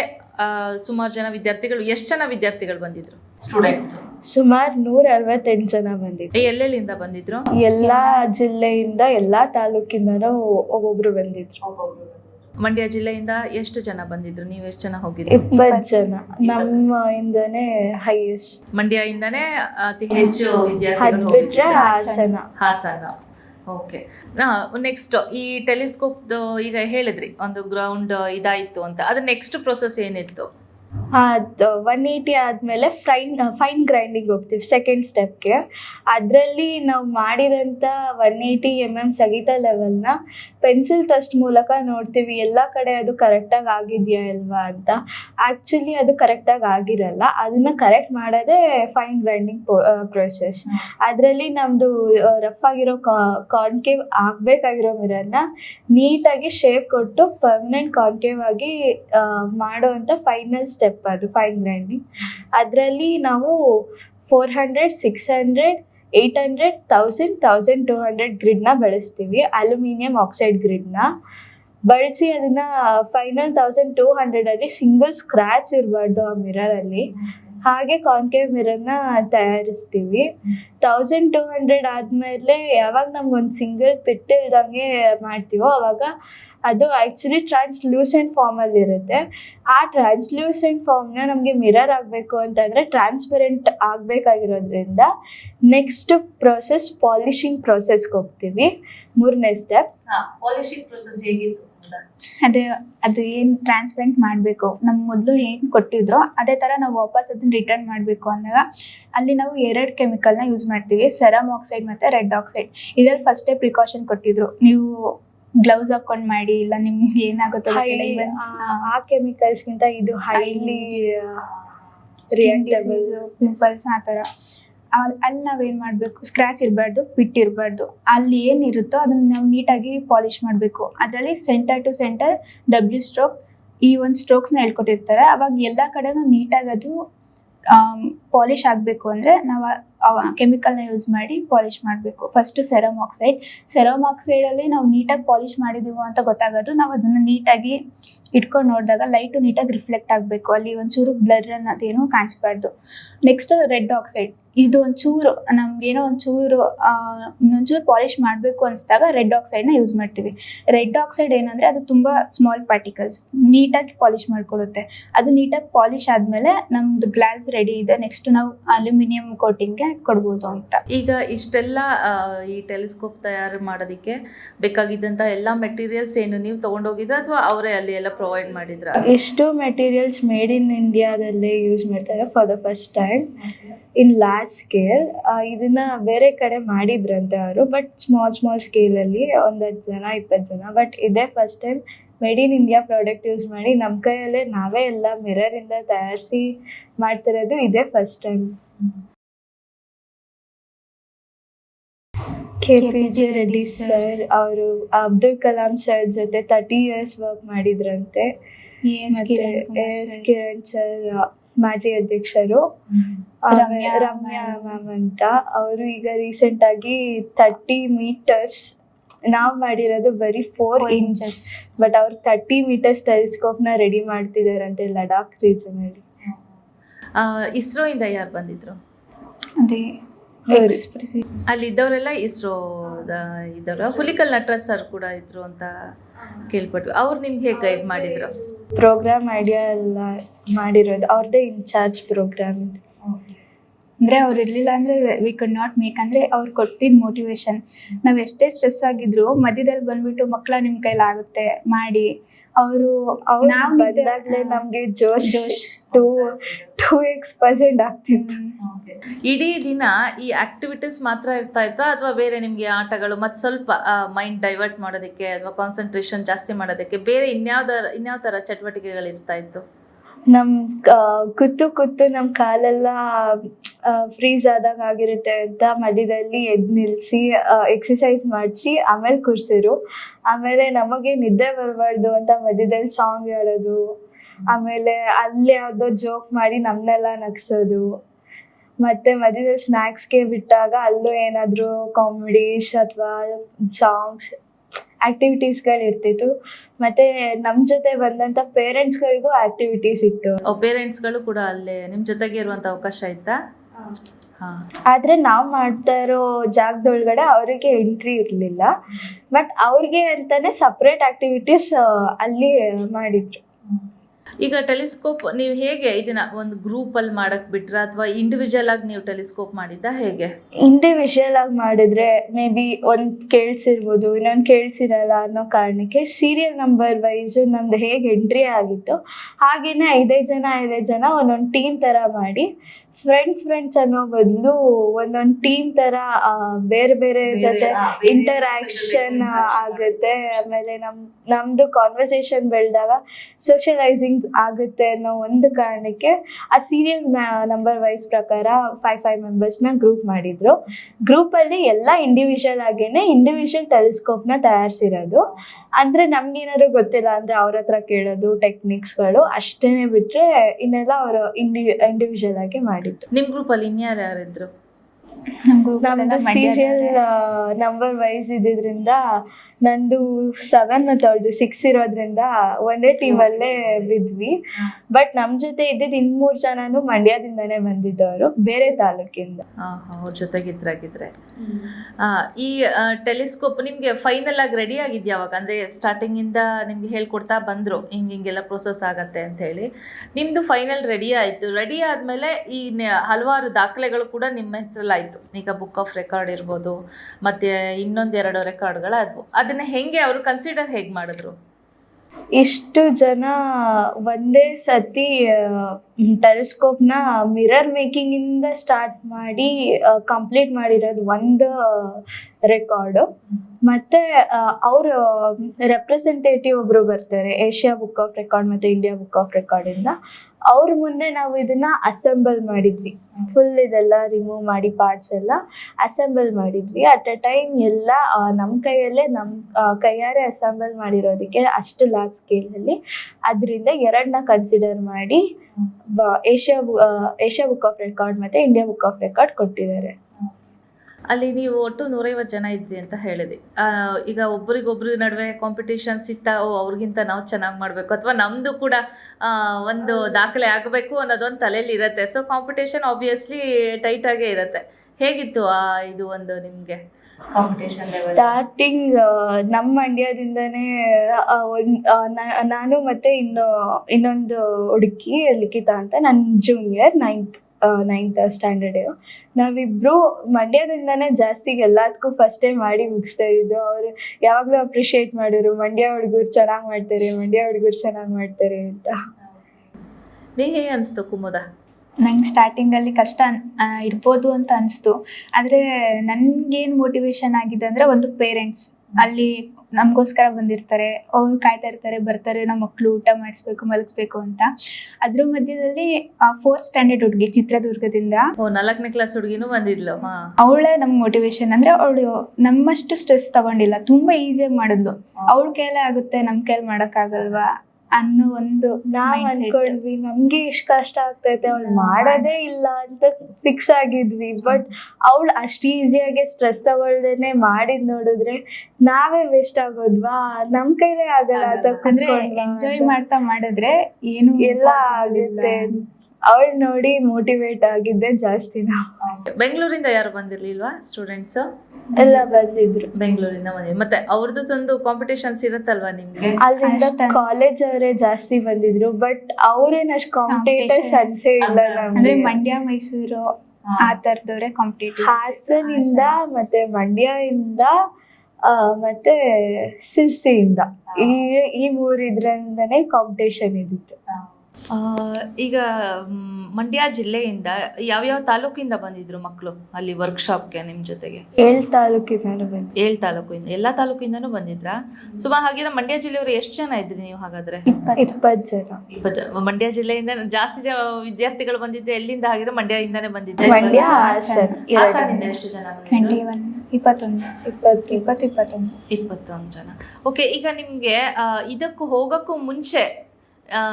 ಸುಮಾರು ಜನ ವಿದ್ಯಾರ್ಥಿಗಳು ಎಷ್ಟು ಜನ ವಿದ್ಯಾರ್ಥಿಗಳು ಬಂದಿದ್ರು? ಸ್ಟೂಡೆಂಟ್ಸ್ ಸುಮಾರು ನೂರ ಅರವತ್ತೆಂಟು ಜನ ಬಂದಿದ್ರು. ಎಲ್ಲೆಲ್ಲಿಂದ ಬಂದಿದ್ರು? ಎಲ್ಲಾ ಜಿಲ್ಲೆಯಿಂದ ಎಲ್ಲಾ ತಾಲೂಕಿಂದನೂ ಒಬ್ಬೊಬ್ರು ಬಂದಿದ್ರು. ಮಂಡ್ಯ ಜಿಲ್ಲೆಯಿಂದ ಎಷ್ಟು ಜನ ಬಂದಿದ್ರು? ನೀವು ಎಷ್ಟು ಜನ ಹೋಗಿದ್ರಿ? ಇಪ್ಪತ್ತು ಜನ. ನಮ್ಮ ಇಂದನೇ ಹೈಯೆಸ್ಟ್ ಮಂಡ್ಯ ಇಂದನೇ ಅತಿ ಹೆಚ್ಚು ವಿದ್ಯಾರ್ಥಿಗಳು ಹೋಗಿದ್ರು. ಹಾಸನ. ಹಾಸನ. ಓಕೆ ನೆಕ್ಸ್ಟ್ ಈ ಟೆಲಿಸ್ಕೋಪ್ ಈಗ ಹೇಳಿದ್ರಿ ಒಂದು ಗ್ರೌಂಡ್ ಇದಾಯ್ತು ಅಂತ. ಅದ್ರ ನೆಕ್ಸ್ಟ್ ಪ್ರೊಸೆಸ್ ಏನಿತ್ತು? ಒನ್ ಏಯ್ಟಿ ಆದಮೇಲೆ ಫ್ರೈನ್ ಫೈನ್ ಗ್ರೈಂಡಿಂಗ್ ಹೋಗ್ತೀವಿ ಸೆಕೆಂಡ್ ಸ್ಟೆಪ್ಗೆ ಅದರಲ್ಲಿ ನಾವು ಮಾಡಿದಂಥ ಒನ್ ಏಯ್ಟಿ ಎಂ ಎಂ ಸಗಿತ ಲೆವೆಲ್ನ ಪೆನ್ಸಿಲ್ ಟೆಸ್ಟ್ ಮೂಲಕ ನೋಡ್ತೀವಿ, ಎಲ್ಲ ಕಡೆ ಅದು ಕರೆಕ್ಟಾಗಿ ಆಗಿದೆಯಾ ಅಲ್ವಾ ಅಂತ. ಆ್ಯಕ್ಚುಲಿ ಅದು ಕರೆಕ್ಟಾಗಿ ಆಗಿರಲ್ಲ, ಅದನ್ನ ಕರೆಕ್ಟ್ ಮಾಡೋದೇ ಫೈನ್ ಗ್ರೈಂಡಿಂಗ್ ಪ್ರೊಸೆಸ್ ಅದರಲ್ಲಿ ನಮ್ಮದು ರಫ್ ಆಗಿರೋ ಕಾನ್ಕೇವ್ ಆಗಬೇಕಾಗಿರೋ ಮಿರರ್ನ ನೀಟಾಗಿ ಶೇಪ್ ಕೊಟ್ಟು ಪರ್ಮನೆಂಟ್ ಕಾನ್ಕೇವ್ ಆಗಿ ಮಾಡೋ ಮಾಡುವಂಥ ಫೈನಲ್ ಸ್ಟೆಪ್ ಅದು ಫೈನ್ ಗ್ರೈಂಡಿಂಗ್ ಅದರಲ್ಲಿ ನಾವು four hundred six hundred eight hundred thousand thousand two hundred ಗ್ರಿಡ್ನ ಬಳಸ್ತೀವಿ, ಅಲ್ಯೂಮಿನಿಯಂ ಆಕ್ಸೈಡ್ ಗ್ರಿಡ್ನ ಬಳಸಿ ಅದನ್ನ ಫೈನಲ್ ತೌಸಂಡ್ ಟೂ ಹಂಡ್ರೆಡಲ್ಲಿ ಸಿಂಗಲ್ ಸ್ಕ್ರ್ಯಾಚ್ ಇರಬಾರ್ದು ಆ ಮಿರರಲ್ಲಿ ಹಾಗೆ ಕಾನ್ಕೇವ್ ಮಿರರ್ನ ತಯಾರಿಸ್ತೀವಿ. ತೌಸಂಡ್ ಟೂ ಹಂಡ್ರೆಡ್ ಆದಮೇಲೆ ಯಾವಾಗ ನಮ್ಗೊಂದು ಸಿಂಗಲ್ ಪಿಟ್ ಇಲ್ದಂಗೆ ಮಾಡ್ತೀವೋ ಅವಾಗ ಅದು ಆ್ಯಕ್ಚುಲಿ ಟ್ರಾನ್ಸ್ಲೂಸೆಂಟ್ ಫಾರ್ಮಲ್ಲಿ ಇರುತ್ತೆ. ಆ ಟ್ರಾನ್ಸ್ಲೂಸೆಂಟ್ ಫಾರ್ಮ್ನ ನಮಗೆ ಮಿರರ್ ಆಗಬೇಕು ಅಂತಂದರೆ ಟ್ರಾನ್ಸ್ಪರೆಂಟ್ ಆಗಬೇಕಾಗಿರೋದ್ರಿಂದ ನೆಕ್ಸ್ಟ್ ಪ್ರೋಸೆಸ್ ಪಾಲಿಶಿಂಗ್ ಪ್ರೋಸೆಸ್ಗೆ ಹೋಗ್ತೀವಿ. ಮೂರನೇ ಸ್ಟೆಪ್ ಪಾಲಿಶಿಂಗ್ ಪ್ರೊಸೆಸ್ ಹೇಗಿತ್ತು ಅದೇ ಅದು ಏನು ಟ್ರಾನ್ಸ್ಪರೆಂಟ್ ಮಾಡಬೇಕು ನಮ್ಮ ಮೊದಲು ಏನು ಕೊಟ್ಟಿದ್ರೋ ಅದೇ ಥರ ನಾವು ವಾಪಸ್ ಅದನ್ನ ರಿಟರ್ನ್ ಮಾಡಬೇಕು ಅಂದಾಗ ಅಲ್ಲಿ ನಾವು ಎರಡು ಕೆಮಿಕಲ್ನ ಯೂಸ್ ಮಾಡ್ತೀವಿ ಸೆರಮ್ ಆಕ್ಸೈಡ್ ಮತ್ತು ರೆಡ್ ಆಕ್ಸೈಡ್ ಇದರಲ್ಲಿ ಫಸ್ಟೇ ಪ್ರಿಕಾಷನ್ ಕೊಟ್ಟಿದ್ರು. ನೀವು ಗ್ಲೌಸ್ ಹಾಕೊಂಡ್ ಮಾಡಿ ಇಲ್ಲ ನಿಮ್ಗೆ ಏನಾಗುತ್ತೋ ಆ, ಕೆಮಿಕಲ್ಸ್ ಗಿಂತ ಇದು ಹೈಲಿ ಪಿಂಪಲ್ಸ್ ಆ ತರ. ಅಲ್ಲಿ ನಾವೇನ್ ಮಾಡ್ಬೇಕು? ಸ್ಕ್ರಾಚ್ ಇರಬಾರ್ದು ಪಿಟ್ ಇರಬಾರ್ದು. ಅಲ್ಲಿ ಏನಿರುತ್ತೋ ಅದನ್ನ ನಾವು ನೀಟಾಗಿ ಪಾಲಿಶ್ ಮಾಡಬೇಕು. ಅದರಲ್ಲಿ centre to centre W stroke ಈ ಒಂದು ನ ಹೇಳ್ಕೊಟ್ಟಿರ್ತಾರೆ. ಅವಾಗ ಎಲ್ಲ ಕಡೆನೂ ನೀಟಾಗಿ ಅದು ಪಾಲಿಶ್ ಆಗಬೇಕು ಅಂದ್ರೆ ನಾವು ಕೆಮಿಕಲ್ನ ಯೂಸ್ ಮಾಡಿ ಪಾಲಿಶ್ ಮಾಡಬೇಕು. ಫಸ್ಟ್ ಸೆರಮ್ ಆಕ್ಸೈಡ್ ಸೆರಮ್ ಆಕ್ಸೈಡಲ್ಲಿ ನಾವು ನೀಟಾಗಿ ಪಾಲಿಶ್ ಮಾಡಿದೀವೋ ಅಂತ ಗೊತ್ತಾಗೋದು. ನಾವು ಅದನ್ನ ನೀಟಾಗಿ ಇಟ್ಕೊಂಡು ನೋಡಿದಾಗ ಲೈಟು ನೀಟಾಗಿ ರಿಫ್ಲೆಕ್ಟ್ ಆಗಬೇಕು. ಅಲ್ಲಿ ಒಂಚೂರು ಬ್ಲರ್ ಅನ್ನೋದೇನು ಕಾಣಿಸ್ಬಾರ್ದು. ನೆಕ್ಸ್ಟ್ ರೆಡ್ ಆಕ್ಸೈಡ್ ಇದು ಒಂಚೂರು ನಮ್ಗೇನೋ ಒಂಚೂರು ಇನ್ನೊಂಚೂರು ಪಾಲಿಷ್ ಮಾಡಬೇಕು ಅನಿಸಿದಾಗ ರೆಡ್ ಆಕ್ಸೈಡ್ನ ಯೂಸ್ ಮಾಡ್ತೀವಿ. ರೆಡ್ ಆಕ್ಸೈಡ್ ಏನಂದರೆ ಅದು ತುಂಬ ಸ್ಮಾಲ್ ಪಾರ್ಟಿಕಲ್ಸ್ ನೀಟಾಗಿ ಪಾಲಿಶ್ ಮಾಡಿಕೊಡುತ್ತೆ ಅದು ನೀಟಾಗಿ ಪಾಲಿಶ್ ಆದಮೇಲೆ ನಮ್ಮದು ಗ್ಲಾಸ್ ರೆಡಿ ಇದೆ. ನೆಕ್ಸ್ಟ್ ನಾವು ಅಲ್ಯೂಮಿನಿಯಂ ಕೋಟಿಂಗ್ಗೆ ಕೊಡ್ಬೋದು ಅಂತ. ಈಗ ಇಷ್ಟೆಲ್ಲ ಈ ಟೆಲಿಸ್ಕೋಪ್ ತಯಾರು ಮಾಡೋದಕ್ಕೆ ಬೇಕಾಗಿದ್ದಂತ ಎಲ್ಲ ಮೆಟೀರಿಯಲ್ಸ್ ಏನು ನೀವು ತಗೊಂಡೋಗಿದ್ರ ಅಥವಾ ಅವರೇ ಅಲ್ಲಿ ಎಲ್ಲ ಪ್ರೊವೈಡ್ ಮಾಡಿದ್ರ? ಎಷ್ಟು ಮೆಟೀರಿಯಲ್ಸ್ ಮೇಡ್ ಇನ್ ಇಂಡಿಯಾದಲ್ಲೇ ಯೂಸ್ ಮಾಡ್ತಾರೆ for the first time in large scale ಇದನ್ನ ಬೇರೆ ಕಡೆ ಮಾಡಿದ್ರಂತೆ ಅವರು ಬಟ್ ಸ್ಮಾಲ್ ಸ್ಮಾಲ್ ಸ್ಕೇಲ್ ಅಲ್ಲಿ ಹತ್ತು ಜನ ಇಪ್ಪತ್ತು ಜನ ಬಟ್ ಇದೇ first time made in India product use ಮಾಡಿ ನಮ್ಮ ಕೈಯಲ್ಲೇ ನಾವೇ ಎಲ್ಲ ಮಿರರಿಂದ ತಯಾರಿಸಿ ಮಾಡ್ತಿರೋದು ಇದೇ first time K P J Reddy sir ಅವರು ಅಬ್ದುಲ್ ಕಲಾಂ ಸರ್ ಜೊತೆ ತರ್ಟಿ ಇಯರ್ಸ್ ವರ್ಕ್ ಮಾಡಿದ್ರಂತೆ. ಎಸ್ ಕಿರಣ್ ಸರ್ ಮಾಜಿ ಅಧ್ಯಕ್ಷರು. ರಮ್ಯಾ ಮ್ಯಾಮ್. ಅಂತ. ಅವರು ಈಗ ರೀಸೆಂಟ್ ಆಗಿ ತರ್ಟಿ ಮೀಟರ್ಸ್ ನಾವು ಮಾಡಿರೋದು ಬರೀ ಫೋರ್ ಇಂಚಸ್ ಇಂಚ್ ಬಟ್ ಅವ್ರು ತರ್ಟಿ ಮೀಟರ್ಸ್ ಟೆಲಿಸ್ಕೋಪ್ನ ರೆಡಿ ಮಾಡ್ತಿದಾರಂತೆ ಲಡಾಖ್ ರೀಜನ್ ಅಲ್ಲಿ. ಇಸ್ರೋ ಇಂದ ಯಾರು ಬಂದಿದ್ರು? ಅದೇ ಅಲ್ಲಿ ಇದ್ದವರೆಲ್ಲ ಇಸ್ರೋ ಇದ್ದವರು. ಹುಲಿಕಲ್ ನಟರಾಜ್ ಸರ್ ಕೂಡ ಇದ್ರು ಅಂತ ಕೇಳ್ಪಟ್ವಿ. ಅವ್ರು ನಿಮ್ಗೆ ಹೇಗೆ ಗೈಡ್ ಮಾಡಿದ್ರು? ಪ್ರೋಗ್ರಾಮ್ ಐಡಿಯಾ ಎಲ್ಲ ಮಾಡಿರೋದು. ಅವ್ರದ್ದೇ ಇನ್ಚಾರ್ಜ್ ಪ್ರೋಗ್ರಾಮ್ ಅಂದ್ರೆ ಅವ್ರು ಇರ್ಲಿಲ್ಲ ಅಂದ್ರೆ ವಿ ಕುಡ್ ನಾಟ್ ಮೇಕ್ ಅಂದ್ರೆ ಅವ್ರು ಕೊಟ್ಟಿದ್ ಮೋಟಿವೇಶನ್ ನಾವ್ ಎಷ್ಟೇ ಸ್ಟ್ರೆಸ್ ಆಗಿದ್ರು ಮಧ್ಯದಲ್ಲಿ ಬಂದ್ಬಿಟ್ಟು ಮಕ್ಕಳ ನಿಮ್ ಕೈಲಿ ಆಗುತ್ತೆ ಮಾಡಿ. ಅವರು ನಾವ್ ಬಂದಾಗ್ಲೇ ನಮ್ಗೆ ಜೋಶ್ ಜೋಶ್. ಟೂ ಟೂ ಎಕ್ಸ್ ಪರ್ಸೆಂಟ್ ಆಗ್ತಿತ್ತು. ಇಡೀ ದಿನ ಈ ಆಕ್ಟಿವಿಟೀಸ್ ಮಾತ್ರ ಇರ್ತಾ ಇತ್ತು ಅಥವಾ ಬೇರೆ ನಿಮಗೆ ಆಟಗಳು ಮತ್ತೆ ಸ್ವಲ್ಪ ಮೈಂಡ್ ಡೈವರ್ಟ್ ಮಾಡೋದಕ್ಕೆ ಅಥವಾ ಕಾನ್ಸಂಟ್ರೇಷನ್ ಜಾಸ್ತಿ ಮಾಡೋದಕ್ಕೆ ಬೇರೆ ಇನ್ಯಾವ್ದಾರ ಇನ್ಯಾವ ತರ ಚಟುವಟಿಕೆಗಳು ಇರ್ತಾ ಇತ್ತು? ನಮ್ ಕುತ್ತು ಕುತ್ತು ಕೂತು ನಮ್ ಕಾಲೆಲ್ಲ ಫ್ರೀಸ್ ಆದಾಗ ಆಗಿರುತ್ತೆ ಅಂತ ಮಧ್ಯದಲ್ಲಿ ಎದ್ ನಿಲ್ಸಿ ಎಕ್ಸಸೈಸ್ ಮಾಡಿಸಿ, ಆಮೇಲೆ ಕೂರಿಸಿರು ಆಮೇಲೆ ನಮಗೆ ನಿದ್ದೆ ಬರಬಾರ್ದು ಅಂತ ಮಧ್ಯದಲ್ಲಿ ಸಾಂಗ್ ಹೇಳೋದು. ಆಮೇಲೆ ಅಲ್ಲಿ ಯಾವುದೋ ಜೋಕ್ ಮಾಡಿ ನಮ್ಮನ್ನೆಲ್ಲ ನಗ್ಸೋದು. ಮತ್ತೆ ಮಧ್ಯದಲ್ಲಿ ಸ್ನಾಕ್ಸ್ಗೆ ಬಿಟ್ಟಾಗ ಅಲ್ಲೂ ಏನಾದರೂ ಕಾಮಿಡೀಸ್ ಅಥವಾ ಸಾಂಗ್ಸ್ ಆಕ್ಟಿವಿಟೀಸ್ಗಳು ಇರ್ತಿತ್ತು. ಮತ್ತೆ ನಮ್ಮ ಜೊತೆ ಬಂದಂಥ ಪೇರೆಂಟ್ಸ್ಗಳಿಗೂ ಆಕ್ಟಿವಿಟೀಸ್ ಇತ್ತು. ಪೇರೆಂಟ್ಸ್ಗಳು ಕೂಡ ಅಲ್ಲೇ ನಿಮ್ಮ ಜೊತೆಗೆ ಇರುವಂಥ ಅವಕಾಶ ಇತ್ತಾ? ಆದ್ರೆ ನಾವು ಮಾಡ್ತಾ ಇರೋ ಜಾಗದೊಳಗಡೆ ಅವರಿಗೆ ಎಂಟ್ರಿ ಇರಲಿಲ್ಲ. ಬಟ್ ಅವ್ರಿಗೆ ಅಂತಾನೆ ಸಪ್ರೇಟ್ ಆಕ್ಟಿವಿಟೀಸ್ ಅಲ್ಲಿ ಮಾಡಿದ್ರು. ಈಗ ಟೆಲಿಸ್ಕೋಪ್ ನೀವು ಹೇಗೆ ಇದನ್ನ ಒಂದು ಗ್ರೂಪ್ ಅಲ್ಲಿ ಮಾಡಕ್ ಬಿಟ್ರ ಅಥವಾ ಇಂಡಿವಿಜುವಲ್ ಆಗಿ ನೀವು ಟೆಲಿಸ್ಕೋಪ್ ಮಾಡಿದ್ದ ಹೇಗೆ? ಇಂಡಿವಿಜುವಲ್ ಆಗಿ ಮಾಡಿದ್ರೆ ಮೇ ಬಿ ಒಂದ್ ಕೇಳ್ಸಿರ್ಬೋದು ಇನ್ನೊಂದ್ ಕೇಳ್ಸಿರಲ್ಲ ಅನ್ನೋ ಕಾರಣಕ್ಕೆ ಸೀರಿಯಲ್ ನಂಬರ್ ವೈಸ್ ನಮ್ದು ಹೇಗೆ ಎಂಟ್ರಿ ಆಗಿತ್ತು ಹಾಗೇನೆ ಐದೈದು ಜನ ಐದೈದು ಜನ ಒಂದೊಂದು ಟೀಮ್ ತರ ಮಾಡಿ ಫ್ರೆಂಡ್ಸ್ ಫ್ರೆಂಡ್ಸ್ ಅನ್ನೋ ಬದಲು ಒಂದೊಂದು ಟೀಮ್ ತರ ಬೇರೆ ಬೇರೆ ಜೊತೆ ಇಂಟರಾಕ್ಷನ್ ಆಗುತ್ತೆ. ಆಮೇಲೆ ನಮ್ ನಮ್ದು ಕಾನ್ವರ್ಸೇಷನ್ ಬೆಳೆದಾಗ ಸೋಷಿಯಲೈಸಿಂಗ್ ಆಗುತ್ತೆ ಅನ್ನೋ ಒಂದು ಕಾರಣಕ್ಕೆ ಆ ಸೀರಿಯಲ್ ನಂಬರ್ ವೈಸ್ ಪ್ರಕಾರ ಫೈವ್ ಫೈವ್ ಮೆಂಬರ್ಸ್ನ ಗ್ರೂಪ್ ಮಾಡಿದ್ರು. ಗ್ರೂಪಲ್ಲಿ ಎಲ್ಲ ಇಂಡಿವಿಜುವಲ್ ಆಗೇನೆ ಇಂಡಿವಿಜುವಲ್ ಟೆಲಿಸ್ಕೋಪ್ನ ತಯಾರಿಸಿರೋದು. ಅಂದ್ರೆ ನಮ್ಗೇನಾದ್ರು ಗೊತ್ತಿಲ್ಲ ಅಂದ್ರೆ ಅವ್ರ ಹತ್ರ ಕೇಳೋದು ಟೆಕ್ನಿಕ್ಸ್ಗಳು ಅಷ್ಟೇನೆ ಬಿಟ್ರೆ ಇನ್ನೆಲ್ಲ ಅವರು ಇಂಡಿ ಇಂಡಿವಿಜುವಲ್ ಆಗಿ ಮಾಡಿದ್ದು. ಗ್ರೂಪ್ ಅಲ್ಲಿ ಇನ್ಯಾರು ಯಾರಿದ್ರು? ನಮ್ ನಮ್ದು ಸೀರಿಯಲ್ ನಂಬರ್ ವೈಸ್ ಇದ್ದಿದ್ರಿಂದ ನಂದು ಸೆವೆನ್ ಮತ್ತು ಅವ್ರದ್ದು ಸಿಕ್ಸ್ ಇರೋದ್ರಿಂದ ಒಂದೇ ಟೀಮಲ್ಲೇ ಬಿದ್ವಿ. ಬಟ್ ನಮ್ ಜೊತೆ ಇದ್ದಿದ್ದು ಇನ್ ಮೂರ್ ಜನನು ಮಂಡ್ಯದಿಂದಾನೇ ಬಂದಿದ್ದವರು ಬೇರೆ ತಾಲೂಕಿಂದ. ಅವ್ರ ಜೊತೆಗಿದ್ರಾಗಿದ್ರೆ ಆ, ಈ ಟೆಲಿಸ್ಕೋಪ್ ನಿಮಗೆ ಫೈನಲ್ ಆಗಿ ರೆಡಿ ಆಗಿದ್ಯಾ ಅವಾಗ? ಅಂದರೆ ಸ್ಟಾರ್ಟಿಂಗಿಂದ ನಿಮ್ಗೆ ಹೇಳ್ಕೊಡ್ತಾ ಬಂದರು ಹಿಂಗೆ ಹಿಂಗೆಲ್ಲ ಪ್ರೊಸೆಸ್ ಆಗತ್ತೆ ಅಂತ ಹೇಳಿ. ನಿಮ್ಮದು ಫೈನಲ್ ರೆಡಿ ಆಯಿತು. ರೆಡಿ ಆದಮೇಲೆ ಈ ಹಲವಾರು ದಾಖಲೆಗಳು ಕೂಡ ನಿಮ್ಮ ಹೆಸರಲ್ಲಾಯಿತು ಈಗ ಬುಕ್ ಆಫ್ ರೆಕಾರ್ಡ್ ಇರ್ಬೋದು ಮತ್ತು ಇನ್ನೊಂದೆರಡು ರೆಕಾರ್ಡ್ಗಳಾದವು ಅದನ್ನು ಹೆಂಗೆ ಅವರು ಕನ್ಸಿಡರ್ ಹೇಗ್ ಮಾಡಿದ್ರು? ಇಷ್ಟು ಜನ ಒಂದೇ ಸತಿ ಟೆಲಿಸ್ಕೋಪ್ನ ಮಿರರ್ ಮೇಕಿಂಗ್ ಇಂದ ಸ್ಟಾರ್ಟ್ ಮಾಡಿ ಕಂಪ್ಲೀಟ್ ಮಾಡಿರೋದು ಒಂದು ರೆಕಾರ್ಡು ಮತ್ತೆ ಅವರು ರೆಪ್ರೆಸೆಂಟೇಟಿವ್ ಒಬ್ರು ಬರ್ತಾರೆ ಏಷ್ಯಾ ಬುಕ್ ಆಫ್ ರೆಕಾರ್ಡ್ ಮತ್ತೆ ಇಂಡಿಯಾ ಬುಕ್ ಆಫ್ ರೆಕಾರ್ಡ್ ಇಂದ. ಅವ್ರ ಮುಂದೆ ನಾವು ಇದನ್ನ ಅಸೆಂಬಲ್ ಮಾಡಿದ್ವಿ. ಫುಲ್ ಇದೆಲ್ಲ ರಿಮೂವ್ ಮಾಡಿ ಪಾರ್ಟ್ಸ್ ಎಲ್ಲ ಅಸೆಂಬಲ್ ಮಾಡಿದ್ವಿ. ಅಟ್ ಅ ಟೈಮ್ ಎಲ್ಲ ನಮ್ಮ ಕೈಯಲ್ಲೇ ನಮ್ಮ ಕೈಯಾರೆ ಅಸೆಂಬಲ್ ಮಾಡಿರೋದಕ್ಕೆ ಅಷ್ಟು ಲಾರ್ಜ್ ಸ್ಕೇಲಲ್ಲಿ ಅದರಿಂದ ಎರಡನ್ನ ಕನ್ಸಿಡರ್ ಮಾಡಿ Asia Asia book of record ಮತ್ತೆ ಇಂಡಿಯಾ ಬುಕ್ ಆಫ್ ರೆಕಾರ್ಡ್ ಕೊಟ್ಟಿದ್ದಾರೆ. ಅಲ್ಲಿ ನೀವು ಒಟ್ಟು ನೂರೈವತ್ತು ಜನ ಇದ್ರಿ ಅಂತ ಹೇಳಿದೆ ಆ, ಈಗ ಒಬ್ರಿಗೊಬ್ರ ನಡುವೆ ಕಾಂಪಿಟೇಷನ್ಸ್ ಇತ್ತ ಓ ಅವ್ರಿಗಿಂತ ನಾವು ಚೆನ್ನಾಗಿ ಮಾಡಬೇಕು ಅಥವಾ ನಮ್ಮದು ಕೂಡ ಆ, ಒಂದು ದಾಖಲೆ ಆಗಬೇಕು ಅನ್ನೋದೊಂದು ತಲೆಯಲ್ಲಿ ಇರುತ್ತೆ. ಸೊ ಕಾಂಪಿಟೇಷನ್ ಆಬ್ವಿಯಸ್ಲಿ ಟೈಟಾಗೇ ಇರುತ್ತೆ. ಹೇಗಿತ್ತು ಆ ಇದು ಒಂದು ನಿಮಗೆ? ಸ್ಟಾರ್ಟಿಂಗ್ ನಮ್ಮ ಮಂಡ್ಯದಿಂದನೇ ನಾನು ಮತ್ತೆ ಇನ್ನು ಇನ್ನೊಂದು ಹುಡುಗಿ ಲಿಖಿತ ಅಂತ. ನನ್ನ ಜೂನಿಯರ್ ನೈನ್ತ್ ನೈನ್ತ್ ಸ್ಟ್ಯಾಂಡರ್ಡ್ ನಾವಿಬ್ರು ಮಂಡ್ಯದಿಂದನೇ ಜಾಸ್ತಿ ಎಲ್ಲದಕ್ಕೂ ಫಸ್ಟೇ ಮಾಡಿ ಮುಗಿಸ್ತಾ ಇದ್ದು ಅವ್ರು ಯಾವಾಗಲೂ ಅಪ್ರಿಷಿಯೇಟ್ ಮಾಡಿದ್ರು ಮಂಡ್ಯ ಹುಡುಗರು ಚೆನ್ನಾಗಿ ಮಾಡ್ತಾರೆ ಮಂಡ್ಯ ಹುಡುಗರು ಚೆನ್ನಾಗಿ ಮಾಡ್ತಾರೆ ಅಂತ. ನಿಂಗೆ ಹೇಗೆ ಅನಿಸ್ತು ಕುಮುದ? ನಂಗೆ ಸ್ಟಾರ್ಟಿಂಗಲ್ಲಿ ಕಷ್ಟ ಇರ್ಬೋದು ಅಂತ ಅನಿಸ್ತು. ಆದರೆ ನನಗೇನು ಮೋಟಿವೇಶನ್ ಆಗಿದೆ ಅಂದರೆ ಒಂದು ಪೇರೆಂಟ್ಸ್ ಅಲ್ಲಿ ನಮಗೋಸ್ಕರ ಬಂದಿರ್ತಾರೆ ಅವ್ರು ಕಾಯ್ತಾ ಇರ್ತಾರೆ ಬರ್ತಾರೆ ನಮ್ಮ ಮಕ್ಕಳು ಊಟ ಮಾಡಿಸ್ಬೇಕು ಮಲಗಿಸ್ಬೇಕು ಅಂತ. ಅದ್ರ ಮಧ್ಯದಲ್ಲಿ ಫೋರ್ತ್ ಸ್ಟ್ಯಾಂಡರ್ಡ್ ಹುಡುಗಿ ಚಿತ್ರದುರ್ಗದಿಂದ ಓ ನಾಲ್ಕನೇ ಕ್ಲಾಸ್ ಹುಡುಗಿನೂ ಬಂದಿದ್ಲು ಅವಳೇ ನಮ್ಗೆ ಮೋಟಿವೇಶನ್ ಅಂದ್ರೆ ಅವಳು ನಮ್ಮಷ್ಟು ಸ್ಟ್ರೆಸ್ ತಗೊಂಡಿಲ್ಲ ತುಂಬಾ ಈಸಿಯಾಗಿ ಮಾಡಿದ್ಲು. ಅವಳ ಕೈಲೇ ಆಗುತ್ತೆ ನಮ್ ಕೈಲಿ ಮಾಡೋಕ್ಕಾಗಲ್ವಾ? ಅನ್ನೋ ಒಂದು ನಾವ್ ಅನ್ಕೊಂಡ್ವಿ ನಮ್ಗೆ ಇಷ್ಟ ಕಷ್ಟ ಆಗ್ತೈತೆ ಅವ್ಳು ಮಾಡೋದೇ ಇಲ್ಲ ಅಂತ ಫಿಕ್ಸ್ ಆಗಿದ್ವಿ. ಬಟ್ ಅವಳು ಅಷ್ಟು ಈಸಿಯಾಗಿ ಸ್ಟ್ರೆಸ್ ತಗೊಳ್ದೇನೆ ಮಾಡಿದ್ ನೋಡಿದ್ರೆ ನಾವೇ ವೇಸ್ಟ್ ಆಗೋದ್ವಾ? ನಮ್ ಕೈಲೇ ಆಗಲ್ಲ ಅಂತ ಎಂಜಾಯ್ ಮಾಡ್ತಾ ಮಾಡಿದ್ರೆ ಏನು ಎಲ್ಲ ಆಗುತ್ತೆ. ಅವಳು ನೋಡಿ ಮೋಟಿವೇಟ್ ಆಗಿದ್ದೆ ಜಾಸ್ತಿ ನಾವು. ಬೆಂಗಳೂರಿಂದ ಯಾರು ಬಂದಿರ್ಲಿಲ್ವಾ ಸ್ಟೂಡೆಂಟ್ಸ್ ಎಲ್ಲ ಬಂದಿದ್ರು. ಬೆಂಗಳೂರಿಂದ ಬಂದಿದ್ರು. ಮತ್ತೆ ಅವ್ರದ್ದು ಒಂದು ಕಾಂಪಿಟೇಷನ್ಸ್ ಇರುತ್ತಲ್ವಾ ನಿಮ್ಗೆ? ಅಲ್ಲಿಂದ ಕಾಲೇಜ್ ಅವರೇ ಜಾಸ್ತಿ ಬಂದಿದ್ರು ಬಟ್ ಅವ್ರೇನ್ ಅಷ್ಟು ಕಾಂಪಿಟೇಟರ್ಸ್. ಅನ್ಸೇ ಇಲ್ಲ ಅಂದ್ರೆ ನಮ್ಗೆ. ಮಂಡ್ಯ ಮೈಸೂರು ಆ ತರದವ್ರೆ ಕಾಂಪಿಟೇಟಿವ್ ಹಾಸನಿಂದ ಮತ್ತೆ ಮಂಡ್ಯ ಇಂದ ಮತ್ತೆ ಸಿರ್ಸಿಯಿಂದ. ಈ ಈ ಮೂರಿದ್ರಿಂದನೇ ಕಾಂಪಿಟೇಷನ್ ಇದ್ದಿತ್ತು ಈಗ ಮಂಡ್ಯ ಜಿಲ್ಲೆಯಿಂದ ಯಾವ್ಯಾವ ತಾಲೂಕಿಂದ ಬಂದಿದ್ರು ಮಕ್ಕಳು ಅಲ್ಲಿ ವರ್ಕ್ಶಾಪ್ಗೆ ನಿಮ್ಮ ಜೊತೆಗೆ? ಏಳು ತಾಲೂಕಿನ ಬಂದು ಏಳು ತಾಲೂಕಿಂದ ಎಲ್ಲಾ ತಾಲೂಕಿಂದನೂ ಬಂದಿದ್ರಾ? ಸುಮಾರು ಹಾಗಿದ್ರೆ ಮಂಡ್ಯ ಜಿಲ್ಲೆಯವರು ಎಷ್ಟು ಜನ ಇದ್ರಿ ನೀವು ಹಾಗಾದ್ರೆ? ಇಪ್ಪತ್ತು ಜನ. ಇಪ್ಪತ್ತು ಮಂಡ್ಯ ಜಿಲ್ಲೆಯಿಂದ ಜಾಸ್ತಿ ಜ ವಿದ್ಯಾರ್ಥಿಗಳು ಬಂದಿದ್ದೆ ಎಲ್ಲಿಂದ ಹಾಗಿದ್ರೆ ಮಂಡ್ಯದಿಂದಾನೇ ಬಂದಿದ್ದೆ? ಮಂಡ್ಯ ಹಾಸನ್. ಎರಡು. ಎಷ್ಟು ಜನ ಟ್ವೆಂಟಿ ಬಂದಿದ್ರು ಒನ್ ಇಪ್ಪತ್ತೊಂದು ಇಪ್ಪತ್ತು ಇಪ್ಪತ್ತು ಇಪ್ಪತ್ತೊಂದು ಇಪ್ಪತ್ತೊಂದು ಜನ. ಓಕೆ ಈಗ ನಿಮಗೆ ಇದಕ್ಕೂ ಹೋಗಕ್ಕೂ ಮುಂಚೆ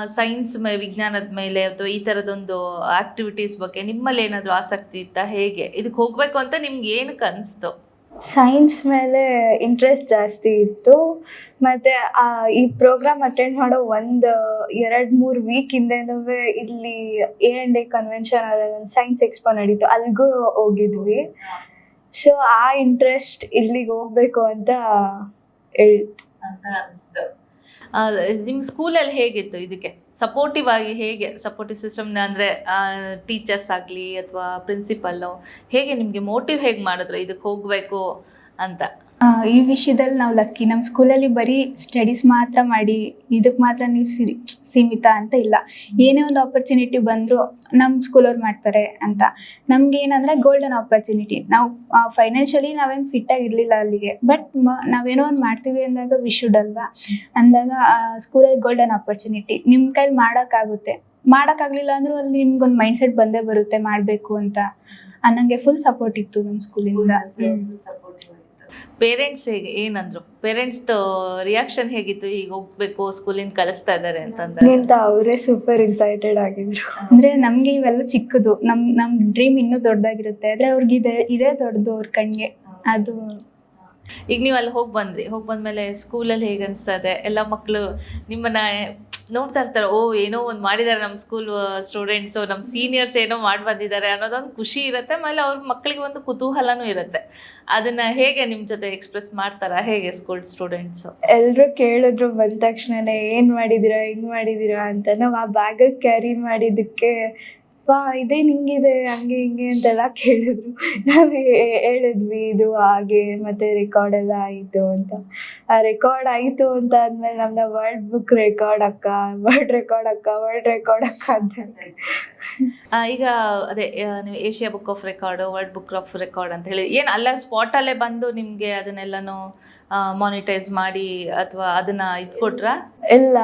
ಸೈನ್ಸ್ ವಿಜ್ಞಾನದ ಮೇಲೆ ಅಥವಾ ಈ ಥರದೊಂದು ಆಕ್ಟಿವಿಟೀಸ್ ಬಗ್ಗೆ ನಿಮ್ಮಲ್ಲಿ ಏನಾದರೂ ಆಸಕ್ತಿ ಇತ್ತಾ ಹೇಗೆ? ಇದಕ್ಕೆ ಹೋಗ್ಬೇಕು ಅಂತ ನಿಮ್ಗೆ ಏನಕ್ಕೆ ಅನಿಸ್ತು? ಸೈನ್ಸ್ ಮೇಲೆ ಇಂಟ್ರೆಸ್ಟ್ ಜಾಸ್ತಿ ಇತ್ತು. ಮತ್ತೆ ಆ, ಈ ಪ್ರೋಗ್ರಾಮ್ ಅಟೆಂಡ್ ಮಾಡೋ ಒಂದು ಎರಡು ಮೂರು ವೀಕ್ ಹಿಂದೆನೂ ಇಲ್ಲಿ ಎ ಅಂಡ್ ಎ ಕನ್ವೆನ್ಷನ್ ಒಂದು ಸೈನ್ಸ್ ಎಕ್ಸ್ಪೋ ನಡೀತು. ಅಲ್ಲಿಗೂ ಹೋಗಿದ್ವಿ. ಸೊ ಆ ಇಂಟ್ರೆಸ್ಟ್ ಇಲ್ಲಿಗೆ ಹೋಗ್ಬೇಕು ಅಂತ ಹೇಳ್ತು ಅಂತ ಅನಿಸ್ತು. ನಿಮ್ಮ ಸ್ಕೂಲಲ್ಲಿ ಹೇಗಿತ್ತು ಇದಕ್ಕೆ? ಸಪೋರ್ಟಿವ್ ಆಗಿ ಹೇಗೆ ಸಪೋರ್ಟಿವ್ ಸಿಸ್ಟಮ್ನ ಅಂದರೆ ಟೀಚರ್ಸ್ ಆಗಲಿ ಅಥವಾ ಪ್ರಿನ್ಸಿಪಲ್ಲು ಹೇಗೆ ನಿಮಗೆ ಮೋಟಿವ್ ಹೇಗೆ ಮಾಡಿದ್ರು ಇದಕ್ಕೆ ಹೋಗಬೇಕು ಅಂತ? ಈ ವಿಷಯದಲ್ಲಿ ನಾವು ಲಕ್ಕಿ ನಮ್ಮ ಸ್ಕೂಲಲ್ಲಿ ಬರೀ ಸ್ಟಡೀಸ್ ಮಾತ್ರ ಮಾಡಿ ಇದಕ್ಕೆ ಮಾತ್ರ ನೀವು ಸೀಮಿತ ಅಂತ ಇಲ್ಲ. ಏನೇ ಒಂದು ಆಪರ್ಚುನಿಟಿ ಬಂದರೂ ನಮ್ಮ ಸ್ಕೂಲವ್ರು ಮಾಡ್ತಾರೆ ಅಂತ. ನಮ್ಗೆ ಏನಂದ್ರೆ ಗೋಲ್ಡನ್ ಆಪರ್ಚುನಿಟಿ ನಾವು ಫೈನಾನ್ಷಿಯಲಿ ನಾವೇನು ಫಿಟ್ ಆಗಿರ್ಲಿಲ್ಲ ಅಲ್ಲಿಗೆ. ಬಟ್ ನಾವೇನೋ ಒಂದು ಮಾಡ್ತೀವಿ ಅಂದಾಗ ವಿಶುಡ್ ಅಲ್ವಾ? ಅಂದಾಗ ಸ್ಕೂಲಲ್ಲಿ ಗೋಲ್ಡನ್ ಆಪರ್ಚುನಿಟಿ ನಿಮ್ಮ ಕೈಲಿ ಮಾಡೋಕ್ಕಾಗುತ್ತೆ. ಮಾಡೋಕ್ಕಾಗಲಿಲ್ಲ ಅಂದ್ರೂ ಅಲ್ಲಿ ನಿಮ್ಗೊಂದು ಮೈಂಡ್ ಸೆಟ್ ಬಂದೇ ಬರುತ್ತೆ ಮಾಡಬೇಕು ಅಂತ ಅನ್ನಂಗೆ ಫುಲ್ ಸಪೋರ್ಟ್ ಇತ್ತು ನಮ್ಮ ಸ್ಕೂಲಿಂದ ಪೇರೆಂಟ್ಸ್ ಹೇಗೆ ಏನಂದ್ರು? ಪೇರೆಂಟ್ಸ್ ರಿಯಾಕ್ಷನ್ ಹೇಗಿತ್ತು? ಈಗ ಹೋಗ್ಬೇಕು ಸ್ಕೂಲಿಂದ ಕಳಿಸ್ತಾ ಇದ್ದಾರೆ ಅಂತಂದ್ರೆ? ನಿಂತ ಅವರೇ ಸೂಪರ್ ಎಕ್ಸೈಟೆಡ್ ಆಗಿದ್ರು. ಅಂದ್ರೆ ನಮ್ಗೆ ಇವೆಲ್ಲ ಚಿಕ್ಕದು. ನಮ್ ನಮ್ ಡ್ರೀಮ್ ಇನ್ನೂ ದೊಡ್ಡದಾಗಿರುತ್ತೆ. ಆದ್ರೆ ಅವ್ರಿಗೆ ಇದೆ ಇದೇ ದೊಡ್ಡದು ಅವ್ರ ಕಣ್ಗೆ. ಅದು ಈಗ ನೀವು ಅಲ್ಲಿ ಹೋಗಿ ಬಂದ್ರಿ. ಹೋಗಿ ಬಂದ್ಮೇಲೆ ಸ್ಕೂಲಲ್ಲಿ ಹೇಗೆ ಅನಿಸ್ತಾ ಇದೆ? ಎಲ್ಲ ಮಕ್ಕಳು ನಿಮ್ಮನ್ನ ನೋಡ್ತಾ ಇರ್ತಾರೆ, ಓ, ಏನೋ ಒಂದು ಮಾಡಿದ್ದಾರೆ ನಮ್ಮ ಸ್ಕೂಲ್ ಸ್ಟೂಡೆಂಟ್ಸು ನಮ್ಮ ಸೀನಿಯರ್ಸ್ ಏನೋ ಮಾಡಿ ಬಂದಿದ್ದಾರೆ ಅನ್ನೋದೊಂದು ಖುಷಿ ಇರುತ್ತೆ, ಆಮೇಲೆ ಅವ್ರ ಮಕ್ಕಳಿಗೆ ಒಂದು ಕುತೂಹಲನೂ ಇರುತ್ತೆ. ಅದನ್ನ ಹೇಗೆ ನಿಮ್ಮ ಜೊತೆ ಎಕ್ಸ್ಪ್ರೆಸ್ ಮಾಡ್ತಾರಾ? ಹೇಗೆ ಸ್ಕೂಲ್ ಸ್ಟೂಡೆಂಟ್ಸು ಎಲ್ಲರೂ ಕೇಳಿದ್ರು ಬಂದ ತಕ್ಷಣನೇ, ಏನು ಮಾಡಿದ್ದೀರಾ ಹೆಂಗೆ ಮಾಡಿದ್ದೀರಾ ಅಂತ. ನಾವು ಆ ಬ್ಯಾಗಲ್ಲಿ ಕ್ಯಾರಿ ಮಾಡಿದಕ್ಕೆ ವಾ ಇದೇ ನಿಂಗಿದೆ, ಹಂಗೆ ಹಿಂಗೆ ಅಂತೆಲ್ಲ ಕೇಳಿದ್ರು. ನಾವ್ ಹೇಳಿದ್ವಿ, ಇದು ಹಾಗೆ, ಮತ್ತೆ ರೆಕಾರ್ಡ್ ಎಲ್ಲ ಆಯ್ತು ಅಂತ. ಆ ರೆಕಾರ್ಡ್ ಆಯ್ತು ಅಂತ ಅಂದ್ಮೇಲೆ ನಮ್ದು ವರ್ಲ್ಡ್ ಬುಕ್ ರೆಕಾರ್ಡ್ ಅಕ್ಕ ವರ್ಲ್ಡ್ ರೆಕಾರ್ಡ್ ಅಕ್ಕ ವರ್ಲ್ಡ್ ರೆಕಾರ್ಡ್ ಅಕ್ಕ ಅಂತ. ಈಗ ಅದೇ ನೀವು Asia book of record world book of record ಅಂತ ಹೇಳಿ ಏನು ಅಲ್ಲ ಸ್ಪಾಟ್ ಅಲ್ಲೇ ಬಂದು ನಿಮಗೆ ಅದನ್ನೆಲ್ಲನೂ ಮಾನಿಟೈಸ್ ಮಾಡಿ ಅಥವಾ ಅದನ್ನ ಇದು ಕೊಟ್ರ? ಎಲ್ಲ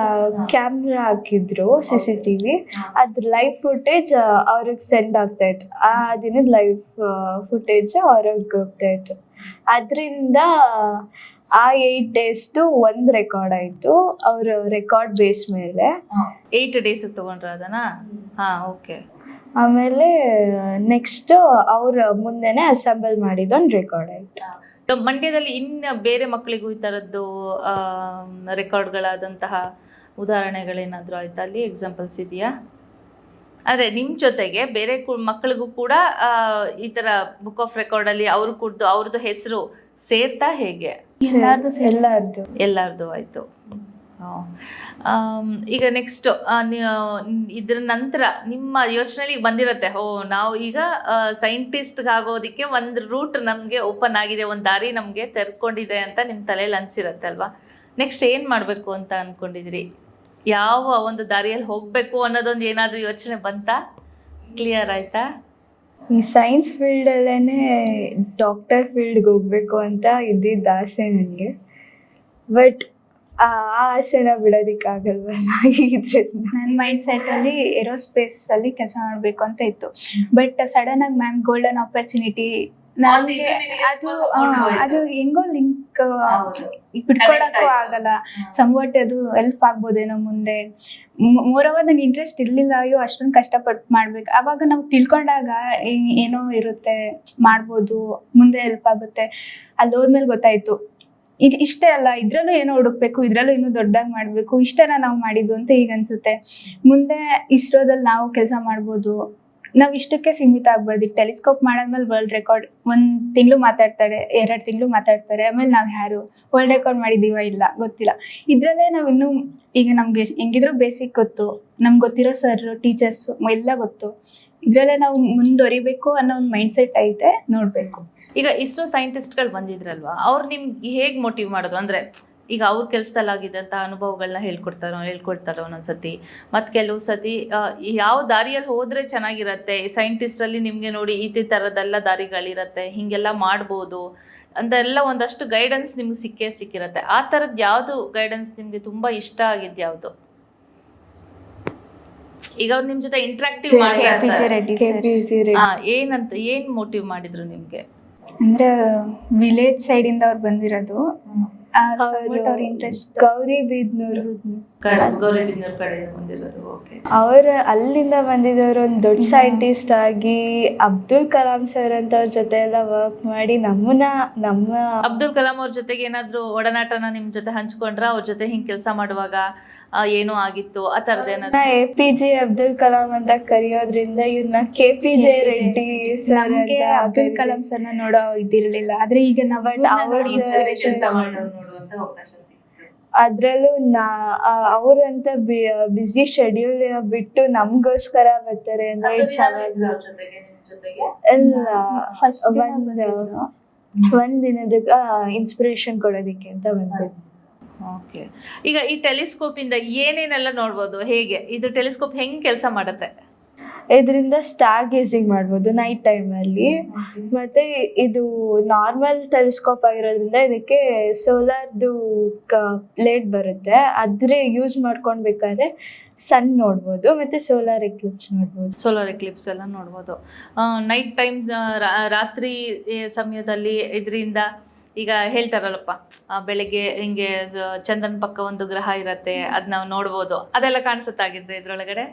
ಕ್ಯಾಮ್ರಾ ಹಾಕಿದ್ರು ಸಿ ಸಿ ಟಿ ವಿ ಅದ್ರ ಲೈವ್ ಫುಟೇಜ್ ಅವ್ರಿಗೆ ಸೆಂಡ್ ಆಗ್ತಾ ಇತ್ತು. ಆ ದಿನದ ಲೈವ್ ಫುಟೇಜ್ ಅವ್ರಿಗೆ ಹೋಗ್ತಾ ಇತ್ತು. ಅದರಿಂದ ಆ ಏಟ್ ಡೇಸ್ದು ಒಂದ್ ರೆಕಾರ್ಡ್ ಆಯ್ತು. ಅವ್ರ ರೆಕಾರ್ಡ್ ಬೇಸ್ ಮೇಲೆ. ಏಟ್ ಡೇಸ್ ತೊಗೊಂಡ್ರ ಅದನ್ನ? ಹಾ ಓಕೆ ಆಮೇಲೆ ನೆಕ್ಸ್ಟ್ ಅವ್ರ ಮುಂದೆನೆ ಅಸೆಂಬಲ್ ಮಾಡಿದೊಂದು ರೆಕಾರ್ಡ್ ಆಯ್ತು. ಮಂಡ್ಯದಲ್ಲಿ ಇನ್ನು ಬೇರೆ ಮಕ್ಕಳಿಗೂ ಈ ಥರದ್ದು ರೆಕಾರ್ಡ್ಗಳಾದಂತಹ ಉದಾಹರಣೆಗಳೇನಾದ್ರೂ ಆಯ್ತಾ ಅಲ್ಲಿ? ಎಕ್ಸಾಂಪಲ್ಸ್ ಇದೆಯಾ? ಆದರೆ ನಿಮ್ಮ ಜೊತೆಗೆ ಬೇರೆ ಮಕ್ಕಳಿಗೂ ಕೂಡ ಈ ಥರ ಬುಕ್ ಆಫ್ ರೆಕಾರ್ಡಲ್ಲಿ ಅವರು ಕುಡ್ದು ಅವ್ರದ್ದು ಹೆಸರು ಸೇರ್ತಾ ಹೇಗೆ? ಎಲ್ಲಾರ್ದು ಆಯ್ತು ಎಲ್ಲಾರ್ದು. ಆಯ್ತು. ಆಯಿತು ಈಗ ನೆಕ್ಸ್ಟ್ ಇದ್ರ ನಂತರ ನಿಮ್ಮ ಯೋಚನೆಲಿ ಬಂದಿರತ್ತೆ. ಓ ನಾವು ಈಗ ಸೈಂಟಿಸ್ಟ್ ಆಗೋದಕ್ಕೆ ಒಂದು ರೂಟ್ ನಮಗೆ ಓಪನ್ ಆಗಿದೆ ಒಂದು ದಾರಿ ನಮಗೆ ತೆರ್ಕೊಂಡಿದೆ ಅಂತ ನಿಮ್ಮ ತಲೆಯಲ್ಲಿ ಅನ್ಸಿರತ್ತೆ ಅಲ್ವಾ? ನೆಕ್ಸ್ಟ್ ಏನು ಮಾಡಬೇಕು ಅಂತ ಅನ್ಕೊಂಡಿದ್ರಿ? ಯಾವ ಒಂದು ದಾರಿಯಲ್ಲಿ ಹೋಗಬೇಕು ಅನ್ನೋದೊಂದು ಏನಾದ್ರೂ ಯೋಚನೆ ಬಂತಾ? ಕ್ಲಿಯರ್ ಆಯ್ತಾ? ಈ ಸೈನ್ಸ್ ಫೀಲ್ಡಲ್ಲೇ ಡಾಕ್ಟರ್ ಫೀಲ್ಡ್ಗೆ ಹೋಗ್ಬೇಕು ಅಂತ ಇದ್ದಿದ್ದು ಆಸೆ ನನಗೆ. ಬಟ್ ಆ ಆಸೆನ ಬಿಡೋದಿಕ್ಕಾಗಲ್ವಲ್ಲ ಇದ್ರಿಂದ ನನ್ನ ಮೈಂಡ್ ಸೆಟ್ ಅಲ್ಲಿ ಏರೋಸ್ಪೇಸ್ ಅಲ್ಲಿ ಕೆಲಸ ಮಾಡ್ಬೇಕು ಅಂತ ಇತ್ತು. ಬಟ್ ಸಡನ್ ಆಗಿ ಮ್ಯಾಮ್ ಗೋಲ್ಡನ್ ಆಪರ್ಚುನಿಟಿ ನಮಗೆ ಅದು ಅದು ಹೆಂಗೋ ಲಿಂಕ್ ಬಿಟ್ಕೊಡಕ್ಕೂ ಆಗಲ್ಲ. ಸಂವಟ್ ಅದು ಹೆಲ್ಪ್ ಆಗ್ಬೋದೇನೋ ಮುಂದೆ. ಮೋರವರ್ ನನ್ ಇಂಟ್ರೆಸ್ಟ್ ಇರ್ಲಿಲ್ಲ ಅಯ್ಯೋ ಅಷ್ಟೊಂದು ಕಷ್ಟಪಟ್ಟು ಮಾಡ್ಬೇಕು. ಅವಾಗ ನಾವು ತಿಳ್ಕೊಂಡಾಗ ಏನೋ ಇರುತ್ತೆ ಮಾಡ್ಬೋದು ಮುಂದೆ ಹೆಲ್ಪ್ ಆಗುತ್ತೆ. ಅಲ್ಲಿ ಹೋದ್ಮೇಲೆ ಗೊತ್ತಾಯ್ತು. ಇದು ಇಷ್ಟೇ ಅಲ್ಲ, ಇದ್ರಲ್ಲೂ ಏನೋ ಹುಡುಕ್ಬೇಕು, ಇದ್ರಲ್ಲೂ ಇನ್ನೂ ದೊಡ್ಡದಾಗಿ ಮಾಡಬೇಕು ಇಷ್ಟೇನ ನಾವು ಮಾಡಿದ್ದು ಅಂತ ಈಗ ಅನ್ಸುತ್ತೆ. ಮುಂದೆ ಇಸ್ರೋದಲ್ಲಿ ನಾವು ಕೆಲಸ ಮಾಡ್ಬೋದು. ನಾವು ಇಷ್ಟಕ್ಕೆ ಸೀಮಿತ ಆಗ್ಬಾರ್ದು. ಟೆಲಿಸ್ಕೋಪ್ ಮಾಡಾದ್ಮೇಲೆ ವರ್ಲ್ಡ್ ರೆಕಾರ್ಡ್ ಒಂದ್ ತಿಂಗಳು ಮಾತಾಡ್ತಾರೆ, ಎರಡು ತಿಂಗಳು ಮಾತಾಡ್ತಾರೆ, ಆಮೇಲೆ ನಾವು ಯಾರು? ವರ್ಲ್ಡ್ ರೆಕಾರ್ಡ್ ಮಾಡಿದೀವ ಇಲ್ಲ, ಗೊತ್ತಿಲ್ಲ. ಇದ್ರಲ್ಲೇ ನಾವು ಇನ್ನೂ ಈಗ ನಮ್ಗೆ ಹೆಂಗಿದ್ರು ಬೇಸಿಕ್ ಗೊತ್ತು. ನಮ್ಗೆ ಗೊತ್ತಿರೋ ಸರ್ ಟೀಚರ್ಸ್ ಎಲ್ಲ ಗೊತ್ತು. ಇದ್ರಲ್ಲೇ ನಾವು ಮುಂದುವರಿಬೇಕು ಅನ್ನೋ ಒಂದು ಮೈಂಡ್ ಸೆಟ್ ಐತೆ, ನೋಡ್ಬೇಕು. ಈಗ ಇಸ್ರೋ ಸೈಂಟಿಸ್ಟ್ಗಳು ಬಂದಿದ್ರಲ್ವಾ? ಅವ್ರು ನಿಮ್ಗೆ ಹೇಗೆ ಮೋಟಿವ್ ಮಾಡೋದು ಅಂದರೆ ಈಗ ಅವ್ರ ಕೆಲಸದಲ್ಲಾಗಿದ್ದಂಥ ಅನುಭವಗಳನ್ನ ಹೇಳ್ಕೊಡ್ತಾರೋ ಹೇಳ್ಕೊಡ್ತಾರೋ ಒಂದೊಂದ್ಸತಿ? ಮತ್ತು ಕೆಲವು ಸತಿ ಯಾವ ದಾರಿಯಲ್ಲಿ ಹೋದರೆ ಚೆನ್ನಾಗಿರತ್ತೆ? ಸೈಂಟಿಸ್ಟಲ್ಲಿ ನಿಮಗೆ ನೋಡಿ ಈ ಥರದ್ದೆಲ್ಲ ದಾರಿಗಳಿರತ್ತೆ ಹೀಗೆಲ್ಲ ಮಾಡ್ಬೋದು ಅಂತೆಲ್ಲ ಒಂದಷ್ಟು ಗೈಡೆನ್ಸ್ ನಿಮ್ಗೆ ಸಿಕ್ಕೇ ಸಿಕ್ಕಿರತ್ತೆ. ಆ ಥರದ್ದು ಯಾವುದು ಗೈಡೆನ್ಸ್ ನಿಮಗೆ ತುಂಬ ಇಷ್ಟ ಆಗಿದ್ದು ಯಾವುದು? ಈಗ ಅವ್ರು ನಿಮ್ಮ ಜೊತೆ ಇಂಟ್ರಾಕ್ಟಿವ್ ಮಾಡಿ ಏನಂತ ಏನ್ ಮೋಟಿವ್ ಮಾಡಿದ್ರು ನಿಮ್ಗೆ? ಅಂದ್ರೆ ವಿಲೇಜ್ ಸೈಡ್ ಇಂದ ಅವ್ರು ಬಂದಿರೋದು. ಗೌರಿ ಬಿದ್ನೂರು. ಗೌರಿಬಿದನೂರ್ ಕಡೆಯಿಂದ ಬಂದಿರೋದು ಓಕೆ ಅವ್ರ ಅಲ್ಲಿಂದ ಬಂದಿದ್ದವರು ಒಂದ್ ದೊಡ್ಡ ಸೈಂಟಿಸ್ಟ್ ಆಗಿ ಅಬ್ದುಲ್ ಕಲಾಂ ಸರ್ ಅಂತ ಅವ್ರ ಜೊತೆ ಎಲ್ಲ ವರ್ಕ್ ಮಾಡಿ ನಮ್ಮನ್ನ ನಮ್ಮ ಅಬ್ದುಲ್ ಕಲಾಂ ಅವ್ರ ಜೊತೆಗೆ ಏನಾದ್ರು ಒಡನಾಟನ ನಿಮ್ ಜೊತೆ ಹಂಚ್ಕೊಂಡ್ರ ಅವ್ರ ಜೊತೆ ಹಿಂಗ್ ಕೆಲಸ ಮಾಡುವಾಗ ಏನು ಆಗಿತ್ತು ಆ ತರದ ಏನಾದ್ರು? A P J Abdul Kalam ಅಂತ ಕರೆಯೋದ್ರಿಂದ ಇವ್ರನ್ನ K P J Reddy sir ನಮ್ಗೆ ಅಬ್ದುಲ್. ಕಲಾಂ ಸರ್ನ ನೋಡೋ ಇದಿರ್ಲಿಲ್ಲ. ಆದ್ರೆ ಈಗ ನಾವ್ ಇನ್ಸ್ಪಿರೇಷನ್ ಅವ್ರ ನೋಡುವಂತ ಅವಕಾಶ ಸಿಕ್ತು ಅದ್ರಲ್ಲೂ ನಾ ಅವ್ರಂತ ಬಿಸಿ ಶೆಡ್ಯೂಲ್ ಬಿಟ್ಟು ನಮ್ಗೋಸ್ಕರ ಬರ್ತಾರೆ ಅಂದ್ರೆ ಎಲ್ಲ ಫಸ್ಟ್ ಒಂದ್ ಒಂದ್ ದಿನದ ಇನ್ಸ್ಪಿರೇಷನ್ ಕೊಡೋದಿಕ್ಕೆ ಅಂತ ಬಂದಿದ್ದು ಓಕೆ ಈಗ ಈ ಟೆಲಿಸ್ಕೋಪ್ ಇಂದ ಏನೇನೆಲ್ಲ ನೋಡ್ಬೋದು? ಹೇಗೆ? ಇದು ಟೆಲಿಸ್ಕೋಪ್ ಹೆಂಗ್ ಕೆಲಸ ಮಾಡತ್ತೆ? ಇದರಿಂದ ಸ್ಟಾರ್ ಗೇಸಿಂಗ್ ಮಾಡ್ಬೋದು ನೈಟ್ ಟೈಮಲ್ಲಿ ಮತ್ತೆ ಇದು ನಾರ್ಮಲ್ ಟೆಲಿಸ್ಕೋಪ್ ಆಗಿರೋದ್ರಿಂದ ಇದಕ್ಕೆ ಸೋಲಾರ್ದು ಪ್ಲೇಟ್ ಬರುತ್ತೆ. ಅದ್ರ ಯೂಸ್ ಮಾಡ್ಕೊಳ್ಬೇಕಾದ್ರೆ ಸನ್ ನೋಡ್ಬೋದು, ಮತ್ತೆ ಸೋಲಾರ್ ಎಕ್ಲಿಪ್ಸ್ ನೋಡ್ಬೋದು. ಸೋಲಾರ್ ಎಕ್ಲಿಪ್ಸ್ ಎಲ್ಲ ನೋಡ್ಬೋದು. ನೈಟ್ ಟೈಮ್ ರಾತ್ರಿ ಸಮಯದಲ್ಲಿ ಇದರಿಂದ ಈಗ ಹೇಳ್ತಾರಲ್ಲಪ್ಪ ಆ, ಬೆಳಗ್ಗೆ ಹಿಂಗೆ ಚಂದನ್ ಚಂದ್ರನ ಪಕ್ಕ ಒಂದು ಗ್ರಹ ಇರತ್ತೆ ಅದ್ ನಾವು ನೋಡ್ಬೋದು. ಅದೆಲ್ಲ ಕಾಣಿಸುತ್ತಾಗಿದ್ರೆ ಇದ್ರೊಳಗಡೆ?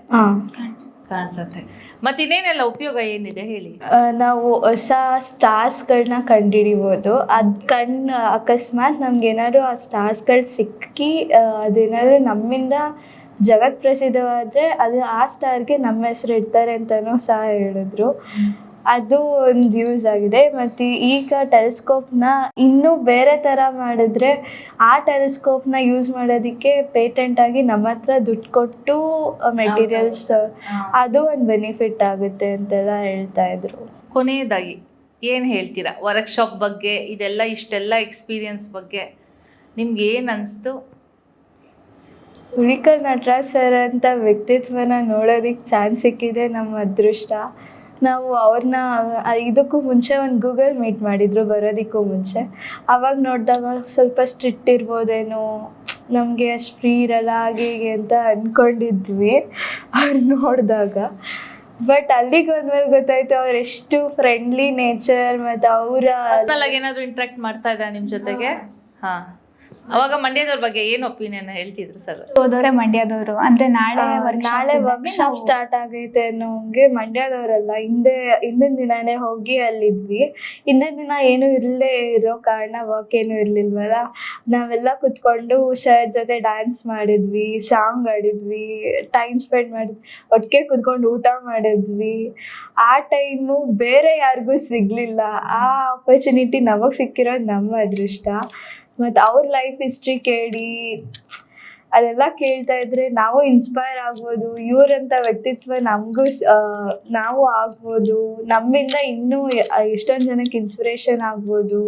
ಕಾಣಿಸುತ್ತೆ. ಮತ್ತೆ ಇನ್ನೇನೆಲ್ಲ ಉಪಯೋಗ ಏನಿದೆ ಹೇಳಿ? ಆ, ನಾವು ಹೊಸ ಸ್ಟಾರ್ಸ್ಗಳನ್ನ ಕಂಡುಹಿಡಿಬೋದು ಅದ್ ಕಣ್ ಅಕಸ್ಮಾತ್ ನಮ್ಗೆ ಏನಾದ್ರು ಆ ಸ್ಟಾರ್ಸ್ಗಳು ಸಿಕ್ಕಿ ಅದೇನಾದ್ರು ನಮ್ಮಿಂದ ಜಗತ್ ಪ್ರಸಿದ್ಧವಾದ್ರೆ ಅದು ಆ ಸ್ಟಾರ್ಗೆ ನಮ್ಮ ಹೆಸರು ಇಡ್ತಾರೆ ಅಂತಲೂ ಸಹ ಹೇಳಿದ್ರು. ಅದು ಒಂದು ಯೂಸ್ ಆಗಿದೆ. ಮತ್ತು ಈಗ ಟೆಲಿಸ್ಕೋಪ್ನ ಇನ್ನೂ ಬೇರೆ ಥರ ಮಾಡಿದ್ರೆ ಆ ಟೆಲಿಸ್ಕೋಪ್ನ ಯೂಸ್ ಮಾಡೋದಕ್ಕೆ ಪೇಟೆಂಟ್ ಆಗಿ ನಮ್ಮ ಹತ್ರ ದುಡ್ಡು ಕೊಟ್ಟು ಮೆಟೀರಿಯಲ್ಸ್ ಅದು ಒಂದು ಬೆನಿಫಿಟ್ ಆಗುತ್ತೆ ಅಂತೆಲ್ಲ ಹೇಳ್ತಾ ಇದ್ರು. ಕೊನೆಯದಾಗಿ ಏನು ಹೇಳ್ತೀರಾ? ವರ್ಕ್ಶಾಪ್ ಬಗ್ಗೆ ಇದೆಲ್ಲ ಇಷ್ಟೆಲ್ಲ ಎಕ್ಸ್ಪೀರಿಯನ್ಸ್ ಬಗ್ಗೆ ನಿಮ್ಗೆ ಏನು ಅನಿಸ್ತು? ಹುಲಿಕಲ್ ನಟರಾಜ್ ಸರ್ ಅಂತ ವ್ಯಕ್ತಿತ್ವನ ನೋಡೋದಕ್ಕೆ ಚಾನ್ಸ್ ಸಿಕ್ಕಿದೆ ನಮ್ಮ ಅದೃಷ್ಟ. ನಾವು ಅವ್ರನ್ನ ಇದಕ್ಕೂ ಮುಂಚೆ ಒಂದು ಗೂಗಲ್ ಮೀಟ್ ಮಾಡಿದ್ರು ಬರೋದಕ್ಕೂ ಮುಂಚೆ. ಅವಾಗ ನೋಡಿದಾಗ ಸ್ವಲ್ಪ ಸ್ಟ್ರಿಕ್ಟ್ ಇರ್ಬೋದೇನೋ ನಮಗೆ ಅಷ್ಟು ಫ್ರೀ ಇರಲ್ಲ ಹಾಗೆ ಹೀಗೆ ಅಂತ ಅಂದ್ಕೊಂಡಿದ್ವಿ ಅವ್ರು ನೋಡಿದಾಗ. ಬಟ್ ಅಲ್ಲಿಗೆ ಹೋದ್ಮೇಲೆ ಗೊತ್ತಾಯ್ತು ಅವ್ರ ಎಷ್ಟು ಫ್ರೆಂಡ್ಲಿ ನೇಚರ್ ಮತ್ತು ಅವರ ಏನಾದ್ರು ಇಂಟ್ರಾಕ್ಟ್ ಮಾಡ್ತಾ ಇದ್ದಾರೆ ನಿಮ್ಮ ಜೊತೆಗೆ? ಹಾ. ಅವಾಗ ಮಂಡ್ಯದವ್ರ ಬಗ್ಗೆ ಏನು ಒಪಿನಿಯನ್ ಹೇಳ್ತಿದ್ರು ಸರ್ ಹೋದವ್ರೆ ಮಂಡ್ಯದವರು. ಅಂದ್ರೆ ನಾಳೆ ನಾಳೆ ವರ್ಕ್ಶಾಪ್ ಸ್ಟಾರ್ಟ್ ಆಗೈತೆ ಅನ್ನೋಂಗೆ ಮಂಡ್ಯದವರಲ್ಲ. ಹಿಂದೆ ಹಿಂದಿನ ದಿನಾನೇ ಹೋಗಿ ಅಲ್ಲಿದ್ವಿ. ಹಿಂದಿನ ದಿನ ಏನು ಇರಲೇ ಇರೋ ಕಾರಣ ವರ್ಕ್ ಏನು ಇರ್ಲಿಲ್ವಲ್ಲ. ನಾವೆಲ್ಲ ಕುತ್ಕೊಂಡು ಸರ್ ಜೊತೆ ಡ್ಯಾನ್ಸ್ ಮಾಡಿದ್ವಿ ಸಾಂಗ್ ಆಡಿದ್ವಿ ಟೈಮ್ ಸ್ಪೆಂಡ್ ಮಾಡಿದ್ವಿ. ಒಟ್ಟಿಗೆ ಕುತ್ಕೊಂಡು ಊಟ ಮಾಡಿದ್ವಿ. ಆ ಟೈಮು ಬೇರೆ ಯಾರಿಗೂ ಸಿಗ್ಲಿಲ್ಲ. ಆ ಆಪರ್ಚುನಿಟಿ ನಮಗೆ ಸಿಕ್ಕಿರೋದು ನಮ್ಮ ಅದೃಷ್ಟ. ಮತ್ತು ಅವ್ರ ಲೈಫ್ ಹಿಸ್ಟ್ರಿ ಕೇಳಿ, ಅದೆಲ್ಲ ಕೇಳ್ತಾ ಇದ್ರೆ ನಾವು ಇನ್ಸ್ಪೈರ್ ಆಗ್ಬೋದು. ಇವರಂತ ವ್ಯಕ್ತಿತ್ವ ನಮಗೂ ನಾವು ಆಗ್ಬೋದು. ನಮ್ಮಿಂದ ಇನ್ನೂ ಎಷ್ಟೊಂದು ಜನಕ್ಕೆ ಇನ್ಸ್ಪಿರೇಷನ್ ಆಗ್ಬೋದು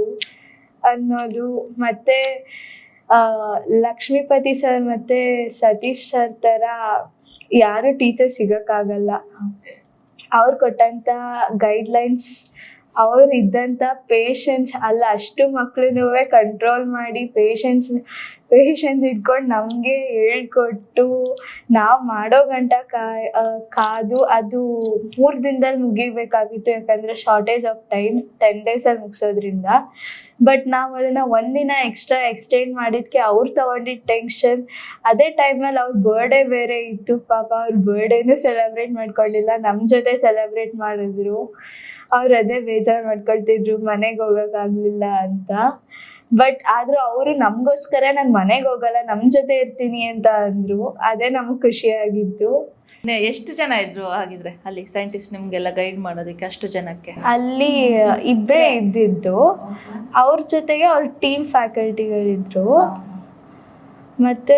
ಅನ್ನೋದು. ಮತ್ತೆ ಲಕ್ಷ್ಮೀಪತಿ ಸರ್ ಮತ್ತೆ ಸತೀಶ್ ಸರ್ ಥರ ಯಾರು ಟೀಚರ್ ಸಿಗೋಕ್ಕಾಗಲ್ಲ. ಅವ್ರು ಕೊಟ್ಟಂಥ ಗೈಡ್ಲೈನ್ಸ್ ಅವ್ರು ಇದ್ದಂಥ ಪೇಷನ್ಸ್ ಅಲ್ಲ, ಅಷ್ಟು ಮಕ್ಕಳನ್ನೂ ಕಂಟ್ರೋಲ್ ಮಾಡಿ ಪೇಷನ್ಸ್ ಪೇಷನ್ಸ್ ಇಟ್ಕೊಂಡು ನಮಗೆ ಹೇಳ್ಕೊಟ್ಟು ನಾವು ಮಾಡೋ ಗಂಟ ಕಾದು ಅದು ಮೂರು ದಿನದಲ್ಲಿ ಮುಗಿಬೇಕಾಗಿತ್ತು, ಯಾಕಂದರೆ ಶಾರ್ಟೇಜ್ ಆಫ್ ಟೈಮ್ ಟೆನ್ ಡೇಸಲ್ಲಿ ಮುಗಿಸೋದ್ರಿಂದ. ಬಟ್ ನಾವು ಅದನ್ನು ಒಂದಿನ ಎಕ್ಸ್ಟ್ರಾ ಎಕ್ಸ್ಟೆಂಡ್ ಮಾಡಿದ್ಕೆ ಅವ್ರು ತಗೊಂಡಿದ್ದ ಟೆನ್ಷನ್ ಅದೇ ಟೈಮಲ್ಲಿ ಅವ್ರ ಬರ್ಡೇ ಬೇರೆ ಇತ್ತು, ಪಾಪ ಅವ್ರ ಬರ್ಡೇನೂ ಸೆಲೆಬ್ರೇಟ್ ಮಾಡ್ಕೊಳ್ಳಿಲ್ಲ ನಮ್ಮ ಜೊತೆ ಸೆಲೆಬ್ರೇಟ್ ಮಾಡಿದ್ರು. ಅವ್ರು ಅದೇ ಬೇಜಾರು ಮಾಡ್ಕೊಳ್ತಿದ್ರು ಮನೆಗೆ ಹೋಗೋಕ್ಕಾಗ್ಲಿಲ್ಲ ಅಂತ. ಬಟ್ ಆದ್ರೂ ಅವರು ನಮಗೋಸ್ಕರ ನಾನು ಮನೆಗೆ ಹೋಗಲ್ಲ ನಮ್ಮ ಜೊತೆ ಇರ್ತೀನಿ ಅಂತ ಅಂದ್ರು. ಅದೇ ನಮಗೆ ಖುಷಿಯಾಗಿತ್ತು ಎಷ್ಟು ಜನ ಇದ್ರು ಹಾಗಿದ್ರೆ ಅಲ್ಲಿ ಸೈಂಟಿಸ್ಟ್ ನಿಮ್ಗೆಲ್ಲ ಗೈಡ್ ಮಾಡೋದಕ್ಕೆ ಅಷ್ಟು ಜನಕ್ಕೆ? ಅಲ್ಲಿ ಇಬ್ಬರೇ ಇದ್ದಿದ್ದು. ಅವ್ರ ಜೊತೆಗೆ ಅವ್ರ ಟೀಮ್ ಫ್ಯಾಕಲ್ಟಿಗಳಿದ್ರು ಮತ್ತೆ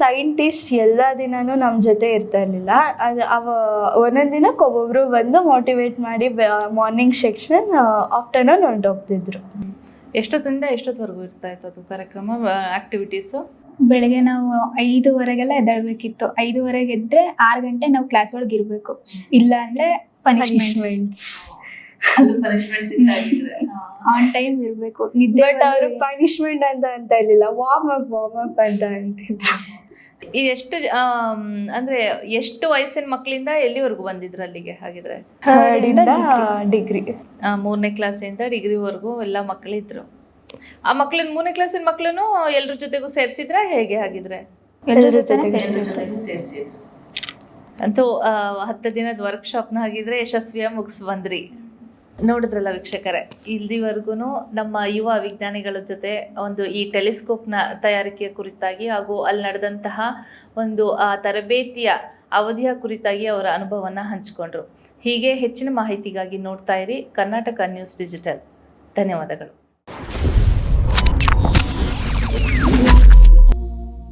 ಸೈಂಟಿಸ್ಟ್ ಎಲ್ಲ ದಿನಾನೂ ನಮ್ಮ ಜೊತೆ ಇರ್ತಾ ಇರಲಿಲ್ಲ. ಅದು ಅವ ಒಂದೊಂದು ದಿನಕ್ಕೆ ಒಬ್ಬೊಬ್ರು ಬಂದು ಮೋಟಿವೇಟ್ ಮಾಡಿ ಮಾರ್ನಿಂಗ್ ಸೆಕ್ಷನ್ ಆಫ್ಟರ್ನೂನ್ ಹೊರಟೋಗ್ತಿದ್ರು ಎಷ್ಟೊತ್ತಿಂದ ಎಷ್ಟೊತ್ತವರೆಗೂ ಇರ್ತಾ ಇತ್ತು ಅದು ಕಾರ್ಯಕ್ರಮ ಆಕ್ಟಿವಿಟೀಸು ಬೆಳಗ್ಗೆ ನಾವು ಐದುವರೆಗೆಲ್ಲ ಎದ್ದಾಳ್ಬೇಕಿತ್ತು. ಐದುವರೆಗೆ ಎದ್ರೆ ಆರು ಗಂಟೆ ನಾವು ಕ್ಲಾಸ್ ಒಳಗೆ ಇರಬೇಕು. ಇಲ್ಲ ಅಂದ್ರೆ ಪನಿಷ್ಮೆಂಟ್ಸ್ ಪನಿಷ್ಮೆಂಟ್ಸ್ ಆನ್ ಟೈಮ್ ಇರಬೇಕು. ನಿದ್ದೆ ಬಟ್ ಅವರು ಪನಿಷ್ಮೆಂಟ್ ಅಂತ ಅಂತ ಇರ್ಲಿಲ್ಲ. ವಾರ್ಮ್ ಅಪ್ ವಾರ್ಮ್ ಅಪ್ ಅಂತ ಅಂತಿದ್ರು. ಎಷ್ಟು ಅಂದ್ರೆ ಎಷ್ಟು ವಯಸ್ಸಿನ ಮಕ್ಕಳಿಂದ ಎಲ್ಲಿವರೆಗೂ ಬಂದಿದ್ರು ಅಲ್ಲಿಗೆ ಹಾಗಿದ್ರೆ? ಡಿಗ್ರಿ ಮೂರನೇ ಕ್ಲಾಸಿಂದ ಡಿಗ್ರಿವರೆಗೂ ಎಲ್ಲ ಮಕ್ಕಳಿದ್ರು ಆ ಮಕ್ಕಳಿನ ಮೂರನೇ ಕ್ಲಾಸಿನ ಮಕ್ಕಳನ್ನು ಎಲ್ಲರ ಜೊತೆಗೂ ಸೇರಿಸಿದ್ರೆ? ಹೇಗೆ ಹಾಗಿದ್ರೆ? ಜೊತೆನೇ ಜೊತೆಗೆ ಸೇರ್ಸಿದ್ರು. ಅಂತೂ ಆ, ಹತ್ತು ದಿನದ ವರ್ಕ್ಶಾಪ್ನ ಹಾಗಿದ್ರೆ ಯಶಸ್ವಿಯ ಮುಗಿಸ್ ಬಂದ್ರಿ. ನೋಡಿದ್ರಲ್ಲ ವೀಕ್ಷಕರೇ? ಇಲ್ಲಿವರೆಗೂ ನಮ್ಮ ಯುವ ವಿಜ್ಞಾನಿಗಳ ಜೊತೆ ಒಂದು ಈ ಟೆಲಿಸ್ಕೋಪ್ನ ತಯಾರಿಕೆಯ ಕುರಿತಾಗಿ ಹಾಗೂ ಅಲ್ಲಿ ನಡೆದಂತಹ ಒಂದು, ಆ ತರಬೇತಿಯ ಅವಧಿಯ ಕುರಿತಾಗಿ ಅವರ ಅನುಭವವನ್ನು ಹಂಚಿಕೊಂಡ್ರು. ಹೀಗೆ ಹೆಚ್ಚಿನ ಮಾಹಿತಿಗಾಗಿ ನೋಡ್ತಾ ಇರಿ ಕರ್ನಾಟಕ ನ್ಯೂಸ್ ಡಿಜಿಟಲ್. ಧನ್ಯವಾದಗಳು.